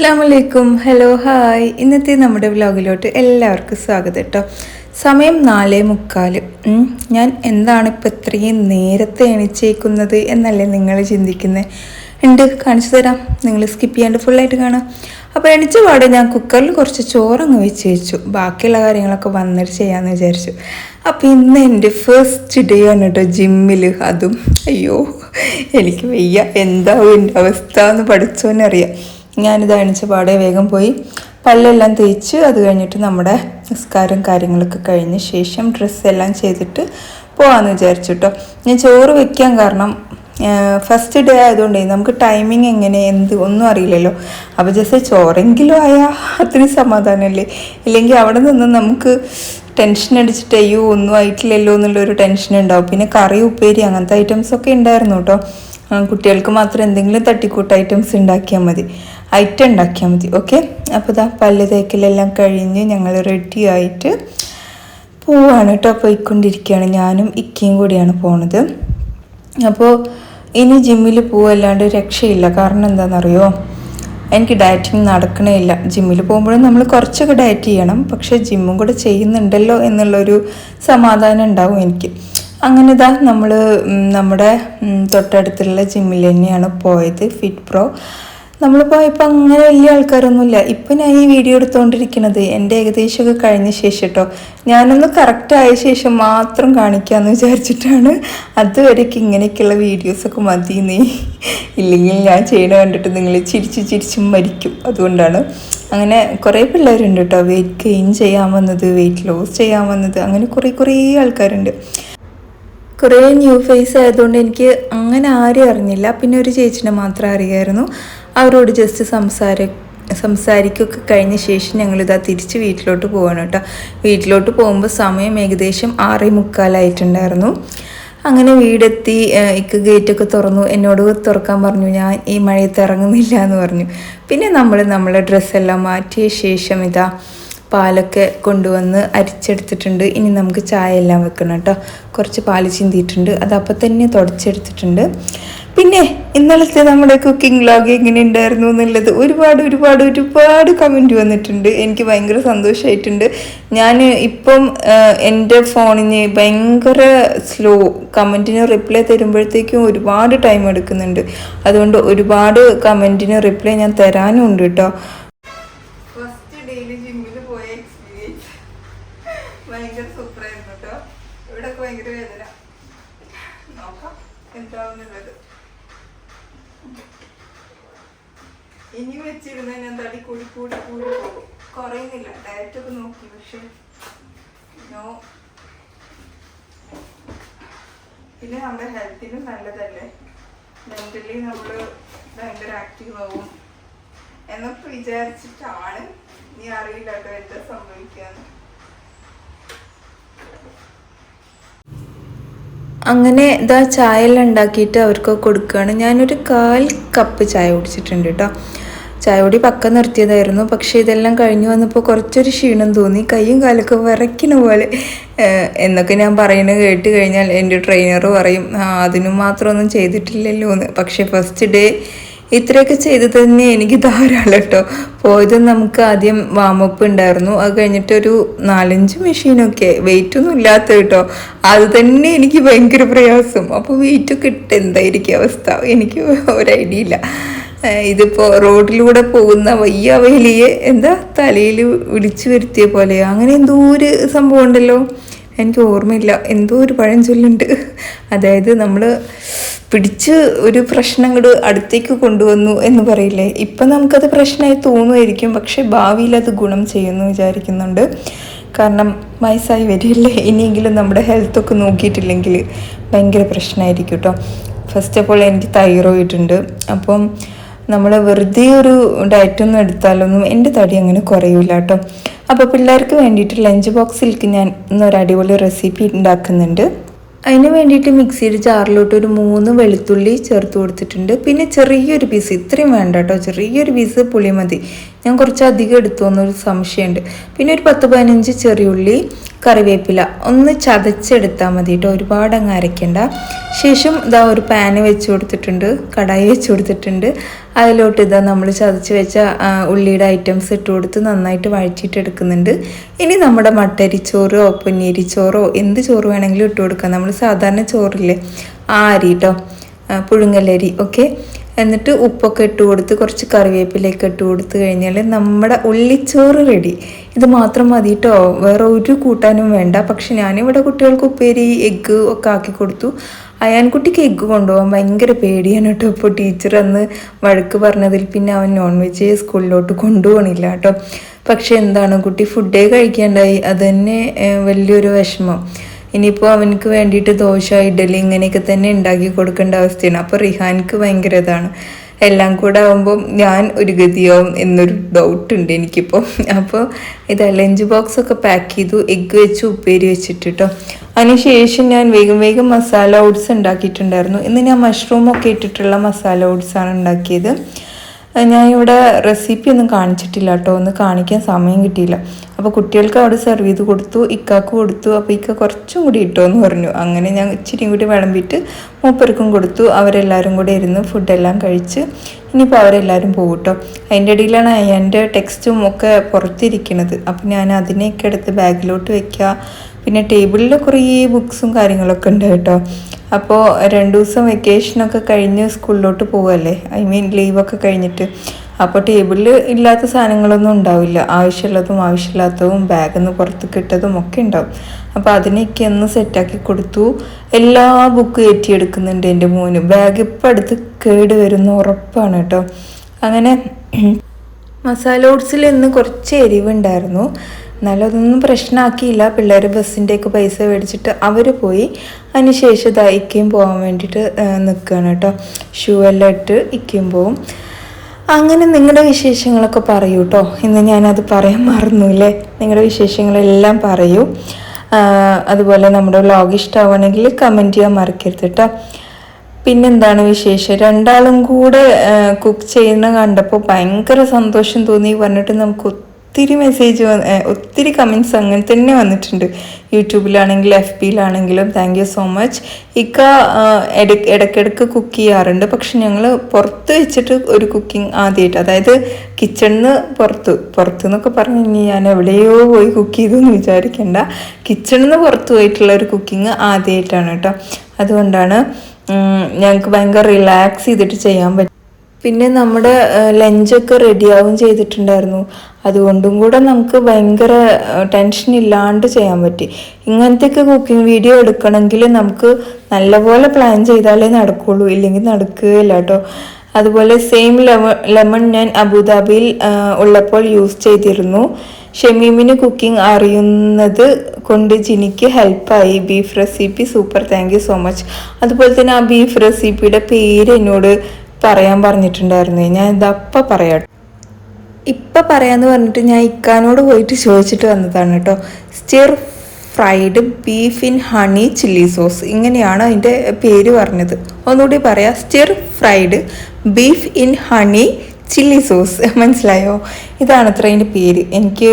അസ്സാമലൈക്കും hello hi ഇന്നത്തെ നമ്മുടെ വ്ലോഗിലോട്ട് എല്ലാവർക്കും സ്വാഗതം കേട്ടോ സമയം നാലേ മുക്കാൽ. ഉം, ഞാൻ എന്താണ് ഇപ്പം ഇത്രയും നേരത്തെ എണിച്ചേക്കുന്നത് എന്നല്ലേ നിങ്ങൾ ചിന്തിക്കുന്നത് ഉണ്ട് കാണിച്ചു തരാം. നിങ്ങൾ സ്കിപ്പ് ചെയ്യാണ്ട് ഫുള്ളായിട്ട് കാണാം. അപ്പോൾ എണിച്ച പാടെ ഞാൻ കുക്കറിൽ കുറച്ച് ചോറങ്ങ് വെച്ച് വെച്ചു ബാക്കിയുള്ള കാര്യങ്ങളൊക്കെ വന്നിട്ട് ചെയ്യാമെന്ന് വിചാരിച്ചു. അപ്പോൾ ഇന്ന് എന്റെ ഫസ്റ്റ് ഡേ ആണ് കേട്ടോ ജിമ്മിൽ അതും അയ്യോ എനിക്ക് വയ്യ. എന്താവും എന്റെ അവസ്ഥ എന്ന് പഠിച്ചോന്നറിയാം ഞാനിത് അണിച്ച പാടെ വേഗം പോയി പല്ലെല്ലാം തേച്ച് അത് കഴിഞ്ഞിട്ട് നമ്മുടെ നിസ്കാരം കാര്യങ്ങളൊക്കെ കഴിഞ്ഞ ശേഷം ഡ്രസ്സെല്ലാം ചെയ്തിട്ട് പോകാമെന്ന് വിചാരിച്ചു കേട്ടോ ഞാൻ ചോറ് വെക്കാൻ കാരണം ഫസ്റ്റ് ഡേ ആയതുകൊണ്ട് നമുക്ക് ടൈമിങ് എങ്ങനെ എന്ത് ഒന്നും അറിയില്ലല്ലോ. അപ്പോൾ ജസ്റ്റ് ചോറെങ്കിലും ആയാൽ അത്രയും സമാധാനമല്ലേ ഇല്ലെങ്കിൽ അവിടെ നിന്ന് നമുക്ക് ടെൻഷൻ അടിച്ചിട്ട് അയ്യോ ഒന്നും ആയിട്ടില്ലല്ലോ എന്നുള്ളൊരു ടെൻഷൻ ഉണ്ടാവും. പിന്നെ കറി ഉപ്പേരി അങ്ങനത്തെ ഐറ്റംസ് ഒക്കെ ഉണ്ടായിരുന്നു കേട്ടോ കുട്ടികൾക്ക് മാത്രം എന്തെങ്കിലും തട്ടിക്കൂട്ട് ഐറ്റംസ് ഉണ്ടാക്കിയാൽ മതി. ഐറ്റം ഉണ്ടാക്കിയാൽ മതി ഓക്കെ അപ്പോൾ ഇതാ പല്ല് തേക്കലെല്ലാം കഴിഞ്ഞ് ഞങ്ങൾ റെഡി ആയിട്ട് പോവാണ് കേട്ടോ പോയിക്കൊണ്ടിരിക്കുകയാണ്. ഞാനും ഇക്കയും കൂടിയാണ് പോണത്. അപ്പോൾ ഇനി ജിമ്മിൽ പോവല്ലാണ്ട് രക്ഷയില്ല. കാരണം എന്താണെന്നറിയോ എനിക്ക് ഡയറ്റിങ് നടക്കണേ ഇല്ല ജിമ്മിൽ പോകുമ്പോഴും നമ്മൾ കുറച്ചൊക്കെ ഡയറ്റ് ചെയ്യണം. പക്ഷേ ജിമ്മും കൂടെ ചെയ്യുന്നുണ്ടല്ലോ എന്നുള്ളൊരു സമാധാനം ഉണ്ടാവും എനിക്ക്. അങ്ങനെ ഇതാ നമ്മൾ നമ്മുടെ തൊട്ടടുത്തുള്ള ജിമ്മിൽ തന്നെയാണ് പോയത്. ഫിറ്റ് പ്രോ നമ്മൾ ഇപ്പം അങ്ങനെ വലിയ ആൾക്കാരൊന്നുമില്ല. ഇപ്പം ഞാൻ ഈ വീഡിയോ എടുത്തുകൊണ്ടിരിക്കുന്നത് എന്റെ ഏകദേശമൊക്കെ കഴിഞ്ഞ ശേഷം കേട്ടോ ഞാനൊന്ന് കറക്റ്റ് ആയ ശേഷം മാത്രം കാണിക്കാമെന്ന് വിചാരിച്ചിട്ടാണ് അതുവരേക്ക് ഇങ്ങനെയൊക്കെയുള്ള വീഡിയോസൊക്കെ മതി നീ ഇല്ലെങ്കിൽ ഞാൻ ചെയ്യണ കണ്ടിട്ട് നിങ്ങൾ ചിരിച്ച് ചിരിച്ച് മരിക്കും. അതുകൊണ്ടാണ് അങ്ങനെ കുറേ പിള്ളേരുണ്ട് കേട്ടോ വെയിറ്റ് ഗെയിൻ ചെയ്യാൻ വന്നത് വെയിറ്റ് ലോസ് ചെയ്യാൻ വന്നത് അങ്ങനെ കുറേ കുറേ ആൾക്കാരുണ്ട്. കുറേ ന്യൂ ഫേസ് ആയതുകൊണ്ട് എനിക്ക് അങ്ങനെ ആരും അറിഞ്ഞില്ല. പിന്നെ ഒരു ചേച്ചിനെ മാത്രം അറിയായിരുന്നു. അവരോട് ജസ്റ്റ് സംസാര സംസാരിക്കൊക്കെ കഴിഞ്ഞ ശേഷം ഞങ്ങളിതാ തിരിച്ച് വീട്ടിലോട്ട് പോവാണ് കേട്ടോ. വീട്ടിലോട്ട് പോകുമ്പോൾ സമയം ഏകദേശം ആറേ മുക്കാലായിട്ടുണ്ടായിരുന്നു. അങ്ങനെ വീടെത്തി ഇക്ക് ഗേറ്റൊക്കെ തുറന്നു. എന്നോട് തുറക്കാൻ പറഞ്ഞു ഞാൻ ഈ മഴയത്ത് ഇറങ്ങുന്നില്ല എന്ന് പറഞ്ഞു. പിന്നെ നമ്മൾ നമ്മളെ ഡ്രസ്സെല്ലാം മാറ്റിയ ശേഷം ഇതാ പാലൊക്കെ കൊണ്ടുവന്ന് അരിച്ചെടുത്തിട്ടുണ്ട്. ഇനി നമുക്ക് ചായ എല്ലാം വെക്കണം കേട്ടോ. കുറച്ച് പാൽ ചിന്തിയിട്ടുണ്ട്. അത് അപ്പം തന്നെ തുടച്ചെടുത്തിട്ടുണ്ട്. പിന്നെ ഇന്നലത്തെ നമ്മുടെ കുക്കിംഗ് വ്ലോഗ് എങ്ങനെ ഉണ്ടായിരുന്നു എന്നുള്ളത് ഒരുപാട് ഒരുപാട് ഒരുപാട് കമന്റ് വന്നിട്ടുണ്ട്. എനിക്ക് ഭയങ്കര സന്തോഷമായിട്ടുണ്ട് ഞാൻ ഇപ്പം എന്റെ ഫോണിന് ഭയങ്കര സ്ലോ കമന്റിന് റിപ്ലൈ തരുമ്പോഴത്തേക്കും ഒരുപാട് ടൈം എടുക്കുന്നുണ്ട്. അതുകൊണ്ട് ഒരുപാട് കമന്റിന് റിപ്ലൈ ഞാൻ തരാനും ഉണ്ട് കേട്ടോ ഫസ്റ്റ് ഡേയിൽ ജിമ്മിൽ പോയ എക്സ്പീരിയൻസ് ഭയങ്കര സൂപ്പറായിരുന്നു കേട്ടോ ഇവിടെ ഭയങ്കര വേദന നോക്കാം എന്താവുന്നുള്ളത് ഇനി വെച്ചിരുന്ന ഞാൻ തടി കൂടി കൂടി കുറയുന്നില്ല. ഡയറ്റ് ഒക്കെ നോക്കി. പക്ഷെ നോ പിന്നെ നമ്മുടെ ഹെൽത്തിനും നല്ലതല്ലേ? മെന്റലി നമ്മൾ ഭയങ്കര ആക്റ്റീവ് ആവും എന്നൊക്കെ വിചാരിച്ചിട്ടാണ് നീ അറിയില്ല കേട്ടോ എന്താ സംഭവിക്കാന്ന്. അങ്ങനെ ഇതാ ചായ എല്ലാം ഉണ്ടാക്കിയിട്ട് അവർക്ക് കൊടുക്കുകയാണ്. ഞാനൊരു കാൽ കപ്പ് ചായ കുടിച്ചിട്ടുണ്ട് കേട്ടോ. ചായ കൂടി പക്ക നിർത്തിയതായിരുന്നു. പക്ഷെ ഇതെല്ലാം കഴിഞ്ഞു വന്നപ്പോൾ കുറച്ചൊരു ക്ഷീണം തോന്നി. കൈയും കാലൊക്കെ വിറയ്ക്കണ പോലെ എന്നൊക്കെ ഞാൻ പറയുന്നത് കേട്ട് കഴിഞ്ഞാൽ എന്റെ ട്രെയിനർ പറയും "ആ, അതിനും മാത്രമൊന്നും ചെയ്തിട്ടില്ലല്ലോ എന്ന്. പക്ഷേ ഫസ്റ്റ് ഡേ ഇത്രയൊക്കെ ചെയ്ത് തന്നെ എനിക്ക് ധാരാളം കേട്ടോ പോയത് നമുക്ക് ആദ്യം വാമപ്പ് ഉണ്ടായിരുന്നു. അത് കഴിഞ്ഞിട്ടൊരു നാലഞ്ച് മെഷീനൊക്കെ വെയിറ്റ് ഒന്നും ഇല്ലാത്ത കേട്ടോ അത് തന്നെ എനിക്ക് ഭയങ്കര പ്രയാസം. അപ്പോൾ വെയിറ്റ് ഒക്കെ ഇട്ട് എന്തായിരിക്കും അവസ്ഥ? എനിക്ക് ഒരു ഐഡിയ ഇല്ല. ഏഹ് ഇതിപ്പോ റോഡിലൂടെ പോകുന്ന വയ്യ വേലിയെ എന്താ തലയിൽ വിളിച്ചു വരുത്തിയ പോലെ. അങ്ങനെ എന്തോ ഒരു സംഭവം ഉണ്ടല്ലോ. എനിക്ക് ഓർമ്മയില്ല. എന്തോ ഒരു പഴഞ്ചൊല്ലുണ്ട്. അതായത് നമ്മൾ പിടിച്ച് ഒരു പ്രശ്നം കൂടെ അടുത്തേക്ക് കൊണ്ടുവന്നു എന്ന് പറയില്ലേ. ഇപ്പം നമുക്കത് പ്രശ്നമായി തോന്നുമായിരിക്കും. പക്ഷേ ഭാവിയിൽ അത് ഗുണം ചെയ്യുമെന്ന് വിചാരിക്കുന്നുണ്ട്. കാരണം വയസ്സായി വരില്ലേ ഇനിയെങ്കിലും നമ്മുടെ ഹെൽത്തൊക്കെ നോക്കിയിട്ടില്ലെങ്കിൽ ഭയങ്കര പ്രശ്നമായിരിക്കും കേട്ടോ. ഫസ്റ്റ് ഓഫ് ഓൾ എനിക്ക് തൈറോയിഡ് ഉണ്ട്. അപ്പം നമ്മൾ വെറുതെ ഒരു ഡയറ്റൊന്നും എടുത്താലൊന്നും എന്റെ തടി അങ്ങനെ കുറയൂല കേട്ടോ അപ്പോൾ പിള്ളേർക്ക് വേണ്ടിയിട്ട് ലഞ്ച് ബോക്സിലേക്ക് ഞാൻ ഇന്നൊരു അടിപൊളി റെസിപ്പി ഉണ്ടാക്കുന്നുണ്ട് അതിന് വേണ്ടിയിട്ട് മിക്സിയുടെ ജാറിലോട്ട് ഒരു മൂന്ന് വെളുത്തുള്ളി ചേർത്ത് കൊടുത്തിട്ടുണ്ട്. പിന്നെ ചെറിയൊരു പീസ് ഇത്രയും വേണ്ട കേട്ടോ ചെറിയൊരു പീസ് പുളി മതി ഞാൻ കുറച്ച് അധികം എടുത്തു എന്നൊരു സംശയമുണ്ട്. പിന്നെ ഒരു പത്ത് പതിനഞ്ച് ചെറിയുള്ളി കറിവേപ്പില ഒന്ന് ചതച്ചെടുത്താൽ മതി കേട്ടോ ഒരുപാട് അങ്ങ് അരയ്ക്കണ്ട. ശേഷം ഇതാ ഒരു പാന് വെച്ച് കൊടുത്തിട്ടുണ്ട് കടായി വെച്ച് കൊടുത്തിട്ടുണ്ട്. അതിലോട്ട് ഇതാ നമ്മൾ ചതച്ച് വെച്ച ഉള്ളിയുടെ ഐറ്റംസ് ഇട്ട് കൊടുത്ത് നന്നായിട്ട് വഴറ്റിയിട്ടെടുക്കുന്നുണ്ട് ഇനി നമ്മുടെ മട്ടരിച്ചോറോ പൊന്നിയരിച്ചോറോ എന്ത് ചോറ് വേണമെങ്കിലും ഇട്ട് കൊടുക്കാം. നമ്മൾ സാധാരണ ചോറില്ലേ? ആ അരി കേട്ടോ പുഴുങ്ങലരി ഓക്കെ എന്നിട്ട് ഉപ്പൊക്കെ ഇട്ട് കൊടുത്ത് കുറച്ച് കറിവേപ്പിലേക്ക് ഇട്ട് കൊടുത്ത് കഴിഞ്ഞാൽ നമ്മുടെ ഉള്ളിച്ചോറ് റെഡി ഇത് മാത്രം മതി കേട്ടോ വേറെ ഒരു കൂട്ടാനും വേണ്ട. പക്ഷെ ഞാനിവിടെ കുട്ടികൾക്ക് ഉപ്പേരി എഗ്ഗ് ഒക്കെ ആക്കി കൊടുത്തു. അയാൻകുട്ടിക്ക് എഗ്ഗ് കൊണ്ടുപോകാൻ ഭയങ്കര പേടിയാണ് കേട്ടോ ഇപ്പോൾ ടീച്ചർ അന്ന് വഴക്ക് പറഞ്ഞതിൽ പിന്നെ അവൻ നോൺ വെജ് സ്കൂളിലോട്ട് കൊണ്ടുപോകണില്ല കേട്ടോ പക്ഷെ എന്താണ് കുട്ടി ഫുഡേ കഴിക്കാണ്ടായി. അത് തന്നെ വലിയൊരു വിഷമം. ഇനിയിപ്പോൾ അവനക്ക് വേണ്ടിയിട്ട് ദോശ ഇഡലി ഇങ്ങനെയൊക്കെ തന്നെ ഉണ്ടാക്കി കൊടുക്കേണ്ട അവസ്ഥയാണ്. അപ്പോൾ റിഹാൻക്ക് ഭയങ്കര ഇതാണ്. എല്ലാം കൂടെ ആകുമ്പോൾ ഞാൻ ഒരു ഗതിയാവും എന്നൊരു ഡൗട്ട് ഉണ്ട് എനിക്കിപ്പോൾ അപ്പോൾ ഇത് ലഞ്ച് ബോക്സ് ഒക്കെ പാക്ക് ചെയ്തു എഗ്ഗ് വെച്ച് ഉപ്പേരി വെച്ചിട്ട് കേട്ടോ അതിനുശേഷം ഞാൻ വേഗം വേഗം മസാല ഓട്സ് ഉണ്ടാക്കിയിട്ടുണ്ടായിരുന്നു. ഇന്ന് ഞാൻ മഷ്റൂമൊക്കെ ഇട്ടിട്ടുള്ള മസാല ഓട്സാണ് ഉണ്ടാക്കിയത്. ഞാൻ ഇവിടെ റെസിപ്പി ഒന്നും കാണിച്ചിട്ടില്ല കേട്ടോ ഒന്ന് കാണിക്കാൻ സമയം കിട്ടിയില്ല. അപ്പോൾ കുട്ടികൾക്ക് അവിടെ സെർവ് ചെയ്ത് കൊടുത്തു ഇക്കാക്ക് കൊടുത്തു അപ്പോൾ ഇക്ക കുറച്ചും കൂടി ഇട്ടോ എന്ന് പറഞ്ഞു. അങ്ങനെ ഞാൻ ഇച്ചിരിയും കൂടി വിളമ്പിയിട്ട് മൂപ്പർക്കും കൊടുത്തു. അവരെല്ലാവരും കൂടി ഇരുന്ന് ഫുഡെല്ലാം കഴിച്ച് ഇനിയിപ്പോൾ അവരെല്ലാവരും പോകും കേട്ടോ അതിന്റെ ഇടയിലാണ് എന്റെ ടെക്സ്റ്റും ഒക്കെ പുറത്തിരിക്കുന്നത് അപ്പോൾ ഞാൻ അതിനെയൊക്കെ എടുത്ത് ബാഗിലോട്ട് വെക്കുക പിന്നെ ടേബിളിൽ കുറേ ബുക്സും കാര്യങ്ങളൊക്കെ ഉണ്ട് കേട്ടോ. അപ്പോൾ രണ്ട് ദിവസം വെക്കേഷനൊക്കെ കഴിഞ്ഞ് സ്കൂളിലോട്ട് പോവല്ലേ? ഐ മീൻ ലീവൊക്കെ കഴിഞ്ഞിട്ട്. അപ്പോൾ ടേബിളിൽ ഇല്ലാത്ത സാധനങ്ങളൊന്നും ഉണ്ടാവില്ല. ആവശ്യമുള്ളതും ആവശ്യമില്ലാത്തതും ബാഗിൽ നിന്ന് പുറത്ത് കിട്ടതും ഒക്കെ ഉണ്ടാവും. അപ്പോൾ അതിനൊക്കെ ഒന്ന് സെറ്റാക്കി കൊടുത്തു. എല്ലാ ബുക്കും ഏറ്റിയെടുക്കുന്നുണ്ട് എന്റെ മോന്. ബാഗ് ഇപ്പം അടുത്ത് കേട് വരുന്ന ഉറപ്പാണ് കേട്ടോ. അങ്ങനെ മസാല ഓട്സിൽ ഇന്ന് കുറച്ച് എരിവുണ്ടായിരുന്നു. എന്നാലും അതൊന്നും പ്രശ്നമാക്കിയില്ല. പിള്ളേർ ബസ്സിന്റെയൊക്കെ പൈസ മേടിച്ചിട്ട് അവർ പോയി. അതിനുശേഷം ഇതാ പോകാൻ വേണ്ടിയിട്ട് നിൽക്കുകയാണ് കേട്ടോ. ഷൂ എല്ലാം ഇട്ട് ഇക്കയും പോവും. അങ്ങനെ നിങ്ങളുടെ വിശേഷങ്ങളൊക്കെ പറയൂ കേട്ടോ ഇന്ന് ഞാനത് പറയാൻ മറന്നുല്ലേ? നിങ്ങളുടെ വിശേഷങ്ങളെല്ലാം പറയൂ. അതുപോലെ നമ്മുടെ വ്ലോഗ് ഇഷ്ടമാവണമെങ്കിൽ കമന്റ് ചെയ്യാൻ മറക്കരുത് കേട്ടോ പിന്നെന്താണ് വിശേഷം? രണ്ടാളും കൂടെ കുക്ക് ചെയ്യുന്ന കണ്ടപ്പോൾ ഭയങ്കര സന്തോഷം തോന്നി. പറഞ്ഞിട്ട് നമുക്ക് ഒത്തിരി മെസ്സേജ് വന്ന് ഒത്തിരി കമൻസ് അങ്ങനെ തന്നെ വന്നിട്ടുണ്ട്. യൂട്യൂബിലാണെങ്കിലും എഫ് ബിയിലാണെങ്കിലും താങ്ക് യു സോ മച്ച് ഇക്ക ഇടയ്ക്കിടയ്ക്ക് കുക്ക് ചെയ്യാറുണ്ട്. പക്ഷെ ഞങ്ങൾ പുറത്ത് വെച്ചിട്ട് ഒരു കുക്കിംഗ് ആദ്യമായിട്ട് അതായത് കിച്ചണിൽ നിന്ന് പുറത്ത് പുറത്ത് എന്നൊക്കെ പറഞ്ഞു കഴിഞ്ഞാൽ ഞാൻ എവിടെയോ പോയി കുക്ക് ചെയ്തു എന്ന് വിചാരിക്കേണ്ട. കിച്ചണിൽ നിന്ന് പുറത്ത് പോയിട്ടുള്ള ഒരു കുക്കിംഗ് ആദ്യമായിട്ടാണ് കേട്ടോ. അതുകൊണ്ടാണ് ഞങ്ങൾക്ക് ഭയങ്കര റിലാക്സ് ചെയ്തിട്ട് ചെയ്യാൻ പറ്റും പിന്നെ നമ്മുടെ ലഞ്ചൊക്കെ റെഡിയാവും ചെയ്തിട്ടുണ്ടായിരുന്നു. അതുകൊണ്ടും കൂടെ നമുക്ക് ഭയങ്കര ടെൻഷൻ ഇല്ലാണ്ട് ചെയ്യാൻ പറ്റി. ഇങ്ങനത്തെയൊക്കെ കുക്കിംഗ് വീഡിയോ എടുക്കണമെങ്കിൽ നമുക്ക് നല്ലപോലെ പ്ലാൻ ചെയ്താലേ നടക്കുള്ളൂ. ഇല്ലെങ്കിൽ നടക്കുകയില്ല കേട്ടോ. അതുപോലെ സെയിം ലെമൺ ലെമൺ ഞാൻ അബുദാബിയിൽ ഉള്ളപ്പോൾ യൂസ് ചെയ്തിരുന്നു. ഷമീമിന് കുക്കിംഗ് അറിയുന്നത് കൊണ്ട് ജിനിക്ക് ഹെൽപ്പായി beef recipe super thank you so much അതുപോലെ തന്നെ ആ ബീഫ് റെസിപ്പിയുടെ പേര് എന്നോട് പറയാൻ പറഞ്ഞിട്ടുണ്ടായിരുന്നു. ഞാൻ ഇതപ്പം പറയാട്ടോ. ഇപ്പം പറയാന്ന് പറഞ്ഞിട്ട് ഞാൻ ഇക്കാനോട് പോയിട്ട് ചോദിച്ചിട്ട് വന്നതാണ് കേട്ടോ. Stir fried beef in honey chilli sauce ഇങ്ങനെയാണ് അതിന്റെ പേര് പറഞ്ഞത്. ഒന്നുകൂടി പറയാം. Stir fried beef in honey chilli sauce മനസ്സിലായോ? ഇതാണ് അത്ര അതിന്റെ പേര്. എനിക്ക്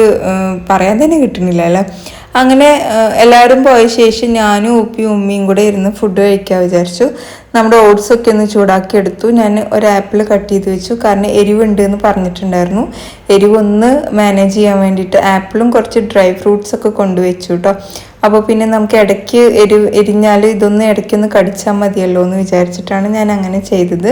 പറയാൻ തന്നെ കിട്ടുന്നില്ല അല്ലേ? അങ്ങനെ എല്ലാവരും പോയ ശേഷം ഞാനും ഉപ്പിയും ഉമ്മയും കൂടെ ഇരുന്ന് ഫുഡ് കഴിക്കാൻ വിചാരിച്ചു. നമ്മുടെ ഓട്സൊക്കെ ഒന്ന് ചൂടാക്കി എടുത്തു. ഞാൻ ഒരു ആപ്പിൾ കട്ട് ചെയ്ത് വെച്ചു. കാരണം എരിവുണ്ട് എന്ന് പറഞ്ഞിട്ടുണ്ടായിരുന്നു. എരിവൊന്ന് മാനേജ് ചെയ്യാൻ വേണ്ടിയിട്ട് ആപ്പിളും കുറച്ച് ഡ്രൈ ഫ്രൂട്ട്സ് ഒക്കെ കൊണ്ടുവച്ചു കേട്ടോ അപ്പോൾ പിന്നെ നമുക്ക് ഇടയ്ക്ക് എരി എരിഞ്ഞാൽ ഇതൊന്ന് ഇടയ്ക്കൊന്ന് കടിച്ചാൽ മതിയല്ലോ എന്ന് വിചാരിച്ചിട്ടാണ് ഞാൻ അങ്ങനെ ചെയ്തത്.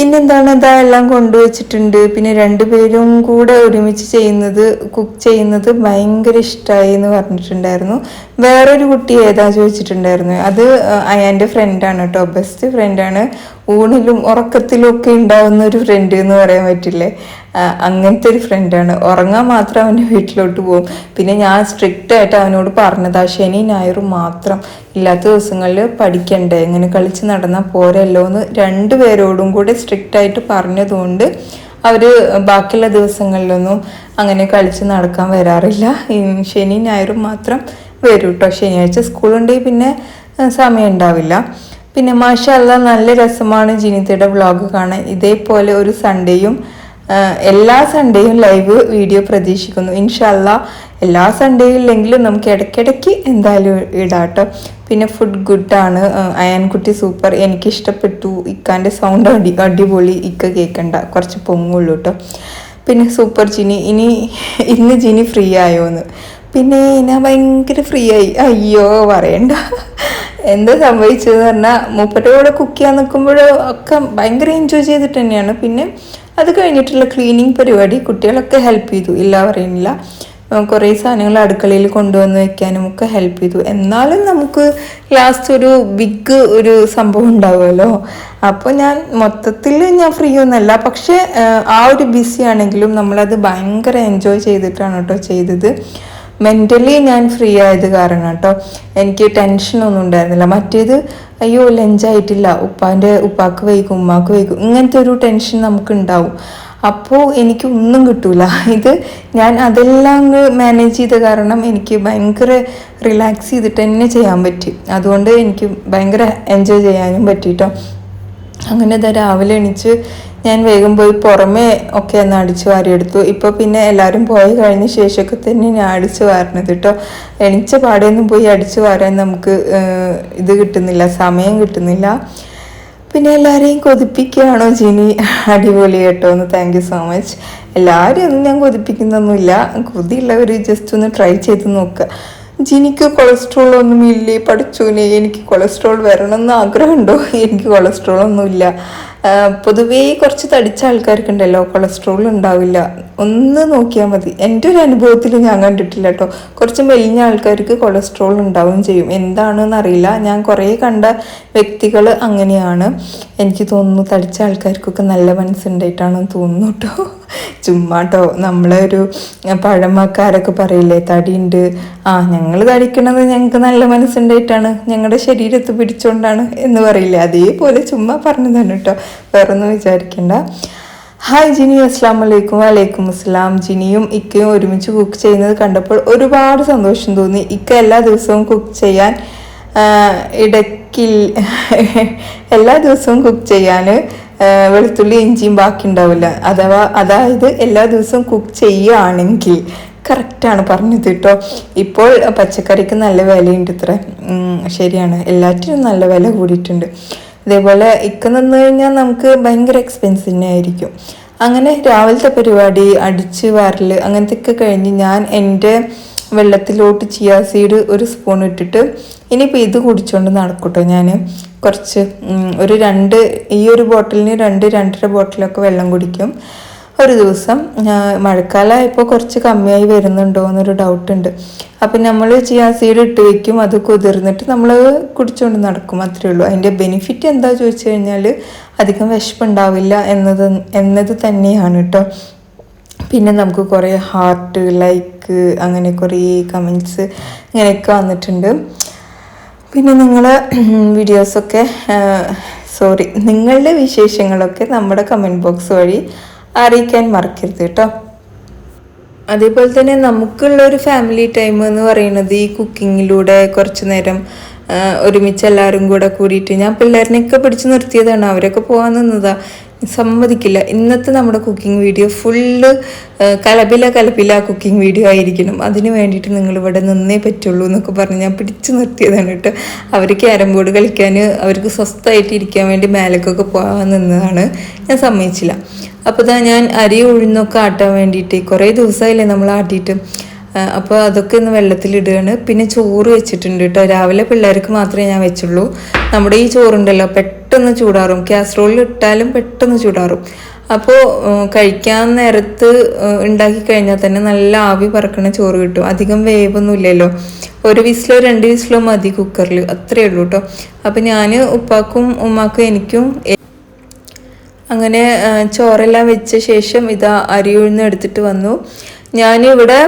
പിന്നെന്താണ് ഇതാ എല്ലാം കൊണ്ടുവച്ചിട്ടുണ്ട്. പിന്നെ രണ്ടുപേരും കൂടെ ഒരുമിച്ച് ചെയ്യുന്നത് കുക്ക് ചെയ്യുന്നത് ഭയങ്കര ഇഷ്ടമായി എന്ന് പറഞ്ഞിട്ടുണ്ടായിരുന്നു. വേറൊരു കുട്ടി ഏതാ ചോദിച്ചിട്ടുണ്ടായിരുന്നു. അത് അയാന്റെ ഫ്രണ്ടാണ് കേട്ടോ ബെസ്റ്റ് ഫ്രണ്ടാണ് ഊണിലും ഉറക്കത്തിലും ഒക്കെ ഉണ്ടാവുന്ന ഒരു ഫ്രണ്ട് എന്ന് പറയാൻ പറ്റില്ലേ? അങ്ങനത്തെ ഒരു ഫ്രണ്ടാണ് ഉറങ്ങാൻ മാത്രം അവന്റെ വീട്ടിലോട്ട് പോകും. പിന്നെ ഞാൻ സ്ട്രിക്റ്റ് ആയിട്ട് അവനോട് പറഞ്ഞതാ ശനി ഞായറും മാത്രം ഇല്ലാത്ത ദിവസങ്ങളിൽ പഠിക്കണ്ടേ? ഇങ്ങനെ കളിച്ച് നടന്നാൽ പോരല്ലോ? എന്ന് രണ്ടു രണ്ടുപേരോടും കൂടെ സ്ട്രിക്റ്റ് ആയിട്ട് പറഞ്ഞതുകൊണ്ട് അവർ ബാക്കിയുള്ള ദിവസങ്ങളിലൊന്നും അങ്ങനെ കളിച്ച് നടക്കാൻ വരാറില്ല. ശനി ഞായറും മാത്രം വരും കേട്ടോ ശനിയാഴ്ച സ്കൂളുണ്ടെങ്കിൽ പിന്നെ സമയം ഉണ്ടാവില്ല. പിന്നെ മാഷല്ല നല്ല രസമാണ് ജിനിതയുടെ വ്ളോഗ് കാണാൻ. ഇതേപോലെ ഒരു സൺഡേയും എല്ലാ സൺഡേയും ലൈവ് വീഡിയോ പ്രതീക്ഷിക്കുന്നു. ഇൻഷല്ല എല്ലാ സൺഡേയും ഇല്ലെങ്കിലും നമുക്ക് ഇടയ്ക്കിടയ്ക്ക് എന്തായാലും ഇടാട്ടോ. പിന്നെ ഫുഡ് ഗുഡാണ് അയാൻകുട്ടി സൂപ്പർ എനിക്ക് ഇഷ്ടപ്പെട്ടു ഇക്കാന്റെ സൗണ്ട് അടി അടിപൊളി. ഇക്ക കേൾക്കണ്ട കുറച്ച് പൊങ്ങുള്ളൂ കേട്ടോ പിന്നെ സൂപ്പർ ജിനി. ഇനി ഇന്ന് ജിനി ഫ്രീ ആയോന്ന്. പിന്നെ ഞാൻ ഭയങ്കര ഫ്രീ ആയി. അയ്യോ പറയണ്ട. എന്താ സംഭവിച്ചതെന്ന് പറഞ്ഞാൽ മൂപ്പരുടെ കൂടെ കുക്ക് ചെയ്യാൻ നിൽക്കുമ്പോഴും ഒക്കെ ഭയങ്കര എൻജോയ് ചെയ്തിട്ട് തന്നെയാണ്. പിന്നെ അത് കഴിഞ്ഞിട്ടുള്ള ക്ലീനിങ് പരിപാടി കുട്ടികളൊക്കെ ഹെൽപ്പ് ചെയ്തു. ഇല്ല പറയുന്നില്ല. കുറേ സാധനങ്ങൾ അടുക്കളയിൽ കൊണ്ടുവന്ന് വെക്കാനും ഒക്കെ ഹെൽപ്പ് ചെയ്തു. എന്നാലും നമുക്ക് ലാസ്റ്റ് ഒരു ബിഗ് ഒരു സംഭവം ഉണ്ടാവുമല്ലോ. അപ്പോൾ ഞാൻ മൊത്തത്തിൽ ഞാൻ ഫ്രീ ഒന്നല്ല. പക്ഷേ ആ ഒരു ബിസി ആണെങ്കിലും നമ്മളത് ഭയങ്കര എൻജോയ് ചെയ്തിട്ടാണ് കേട്ടോ ചെയ്തത്. മെന്റലി ഞാൻ ഫ്രീ ആയത് കാരണം കേട്ടോ. എനിക്ക് ടെൻഷനൊന്നും ഉണ്ടായിരുന്നില്ല. മറ്റേത് അയ്യോ ലഞ്ചായിട്ടില്ല ഉപ്പാന്റെ ഉപ്പാക്ക് വൈകും ഉമ്മാക്ക് വൈകും. ഇങ്ങനത്തെ ഒരു ടെൻഷൻ നമുക്ക് ഉണ്ടാവും. അപ്പോൾ എനിക്ക് ഒന്നും കിട്ടൂല. ഇത് ഞാൻ അതെല്ലാം അങ്ങ് മാനേജ് ചെയ്ത കാരണം എനിക്ക് ഭയങ്കര റിലാക്സ് ചെയ്തിട്ട് തന്നെ ചെയ്യാൻ പറ്റി. അതുകൊണ്ട് എനിക്ക് ഭയങ്കര എൻജോയ് ചെയ്യാനും പറ്റിയിട്ടോ അങ്ങനെ ഇതാ രാവിലെ എണീച്ച് ഞാൻ വേഗം പോയി പുറമേ ഒക്കെ ഒന്ന് അടിച്ചു വാരിയെടുത്തു. ഇപ്പോൾ പിന്നെ എല്ലാവരും പോയി കഴിഞ്ഞ ശേഷമൊക്കെ തന്നെ ഞാൻ അടിച്ചു വാരണത് കേട്ടോ. എണിച്ച പാടെയൊന്നും പോയി അടിച്ചു വാരാൻ നമുക്ക് ഇത് കിട്ടുന്നില്ല സമയം കിട്ടുന്നില്ല. പിന്നെ എല്ലാവരെയും കൊതിപ്പിക്കുകയാണോ ജിനി? അടിപൊളി കേട്ടോ ഒന്ന് താങ്ക് യു സോ മച്ച് എല്ലാവരും ഒന്നും ഞാൻ കൊതിപ്പിക്കുന്നൊന്നുമില്ല. കൊതിയുള്ളവർ ജസ്റ്റ് ഒന്ന് ട്രൈ ചെയ്ത് നോക്കുക ജിനിക്ക് കൊളസ്ട്രോൾ ഒന്നും ഇല്ലേ? പഠിച്ചോനെ എനിക്ക് കൊളസ്ട്രോൾ വരണമെന്ന് ആഗ്രഹമുണ്ടോ? എനിക്ക് കൊളസ്ട്രോൾ ഒന്നുമില്ല. പൊതുവേ കുറച്ച് തടിച്ച ആൾക്കാർക്കുണ്ടല്ലോ കൊളസ്ട്രോൾ ഉണ്ടാവില്ല. ഒന്ന് നോക്കിയാൽ മതി. എന്റെ ഒരു അനുഭവത്തിൽ ഞാൻ കണ്ടിട്ടില്ല കേട്ടോ. കുറച്ച് മെലിഞ്ഞ ആൾക്കാർക്ക് കൊളസ്ട്രോൾ ഉണ്ടാവുകയും ചെയ്യും. എന്താണെന്ന് അറിയില്ല. ഞാൻ കുറേ കണ്ട വ്യക്തികൾ അങ്ങനെയാണ്. എനിക്ക് തോന്നുന്നു തടിച്ച ആൾക്കാർക്കൊക്കെ നല്ല മനസ്സുണ്ടായിട്ടാണെന്ന് തോന്നുന്നു കേട്ടോ. ചുമ്മാട്ടോ നമ്മളൊരു പഴമക്കാരൊക്കെ പറയില്ലേ തടിയുണ്ട്. ആ ഞങ്ങൾ തടിക്കണത് ഞങ്ങൾക്ക് നല്ല മനസ്സുണ്ടായിട്ടാണ്. ഞങ്ങളുടെ ശരീരത്ത് പിടിച്ചുകൊണ്ടാണ് എന്ന് പറയില്ലേ. അതേപോലെ ചുമ്മാ പറഞ്ഞതാണ് കേട്ടോ. വേറൊന്നും വിചാരിക്കണ്ട. ഹായ് ജിനി. അസ്ലാം വലൈക്കും വലൈക്കും അസ്ലാം ജിനിയും ഇക്കയും ഒരുമിച്ച് കുക്ക് ചെയ്യുന്നത് കണ്ടപ്പോൾ ഒരുപാട് സന്തോഷം തോന്നി. ഇക്ക എല്ലാ ദിവസവും കുക്ക് ചെയ്യാൻ ഇടയ്ക്കിൽ എല്ലാ ദിവസവും കുക്ക് ചെയ്യാൻ വെളുത്തുള്ളി ഇഞ്ചിയും ബാക്കി ഉണ്ടാവില്ല. അഥവാ അതായത് എല്ലാ ദിവസവും കുക്ക് ചെയ്യുകയാണെങ്കിൽ കറക്റ്റാണ് പറഞ്ഞത് കേട്ടോ. ഇപ്പോൾ പച്ചക്കറിക്ക് നല്ല വിലയുണ്ട് ഇത്ര. ശരിയാണ്. എല്ലാറ്റിനും നല്ല വില കൂടിയിട്ടുണ്ട്. ഇതേപോലെ ഇക്ക നിന്ന് കഴിഞ്ഞാൽ നമുക്ക് ഭയങ്കര എക്സ്പെൻസീവ് തന്നെ ആയിരിക്കും. അങ്ങനെ രാവിലത്തെ പരിപാടി അടിച്ച് വാരൽ അങ്ങനത്തെ ഒക്കെ കഴിഞ്ഞ് ഞാൻ എന്റെ വെള്ളത്തിലോട്ട് ചിയാ സീഡ് ഒരു സ്പൂൺ ഇട്ടിട്ട് ഇനിയിപ്പോൾ ഇത് കുടിച്ചുകൊണ്ട് നടക്കൂട്ടോ ഞാൻ കുറച്ച് ഒരു രണ്ട് ഈ ഒരു ബോട്ടിലിന് രണ്ട് രണ്ടര ബോട്ടിലൊക്കെ വെള്ളം കുടിക്കും. ഒരു ദിവസം മഴക്കാലമായപ്പോൾ കുറച്ച് കമ്മിയായി വരുന്നുണ്ടോ എന്നൊരു ഡൗട്ട് ഉണ്ട്. അപ്പം നമ്മൾ ചിയാ സീഡ് ഇട്ട് വയ്ക്കും അത് കുതിർന്നിട്ട് നമ്മൾ കുടിച്ചുകൊണ്ട് നടക്കും അത്രേ ഉള്ളൂ. അതിന്റെ ബെനിഫിറ്റ് എന്താ ചോദിച്ചു കഴിഞ്ഞാൽ അധികം വിശപ്പുണ്ടാവില്ല എന്നത് എന്നത് തന്നെയാണ് കേട്ടോ പിന്നെ നമുക്ക് കുറേ ഹാർട്ട് ലൈക്ക് അങ്ങനെ കുറേ കമൻസ് ഇങ്ങനെയൊക്കെ വന്നിട്ടുണ്ട്. പിന്നെ നിങ്ങൾ വീഡിയോസൊക്കെ സോറി നിങ്ങളുടെ വിശേഷങ്ങളൊക്കെ നമ്മുടെ കമന്റ് ബോക്സ് വഴി അറിയിക്കാൻ മറക്കരുത് കേട്ടോ. അതേപോലെ തന്നെ നമുക്കുള്ള ഒരു ഫാമിലി ടൈം എന്ന് പറയുന്നത് ഈ കുക്കിങ്ങിലൂടെ കുറച്ച് നേരം ഒരുമിച്ച് എല്ലാവരും കൂടെ കൂടിയിട്ട് ഞാൻ പിള്ളേരിനെയൊക്കെ പിടിച്ചു നിർത്തിയതാണ്. അവരൊക്കെ പോകാൻ നിന്നതാ. സമ്മതിക്കില്ല. ഇന്നത്തെ നമ്മുടെ കുക്കിംഗ് വീഡിയോ ഫുള്ള് കലപില കലപില കുക്കിംഗ് വീഡിയോ ആയിരിക്കണം. അതിന് വേണ്ടിയിട്ട് നിങ്ങൾ ഇവിടെ നിന്നേ പറ്റുള്ളൂ എന്നൊക്കെ പറഞ്ഞ് ഞാൻ പിടിച്ചു നിർത്തിയതാണ് കേട്ടോ. അവർ ക്യാരം ബോർഡ് കളിക്കാൻ അവർക്ക് സ്വസ്ഥമായിട്ട് ഇരിക്കാൻ വേണ്ടി മേലക്കൊക്കെ പോകാൻ നിന്നതാണ്. ഞാൻ സമ്മതിച്ചില്ല. അപ്പോൾ ഞാൻ അരി ഉഴുന്നൊക്കെ ആട്ടാൻ വേണ്ടിയിട്ട് കുറേ ദിവസമായില്ലേ നമ്മൾ ആട്ടിയിട്ട്. അപ്പോൾ അതൊക്കെ ഒന്ന് വെള്ളത്തിലിടുകയാണ് പിന്നെ ചോറ് വെച്ചിട്ടുണ്ട് കേട്ടോ രാവിലെ പിള്ളേർക്ക് മാത്രമേ ഞാൻ വെച്ചുള്ളൂ. നമ്മുടെ ഈ ചോറുണ്ടല്ലോ പെട്ടെന്ന് ചൂടാറും. കാസറോളിൽ ഇട്ടാലും പെട്ടെന്ന് ചൂടാറും. അപ്പോൾ കഴിക്കാൻ നേരത്ത് ഉണ്ടാക്കി കഴിഞ്ഞാൽ തന്നെ നല്ല ആവി പറക്കണ ചോറ് കിട്ടും. അധികം വേവൊന്നും ഇല്ലല്ലോ. ഒരു വിസിലോ രണ്ട് വിസിലോ മതി കുക്കറിൽ അത്രയേ ഉള്ളൂ കേട്ടോ അപ്പോൾ ഞാൻ ഉപ്പാക്കും ഉമ്മാക്കും എനിക്കും അങ്ങനെ ചോറെല്ലാം വെച്ച ശേഷം ഇതാ അരി ഉഴുന്ന് എടുത്തിട്ട് വന്നു. ഞാനിവിടെ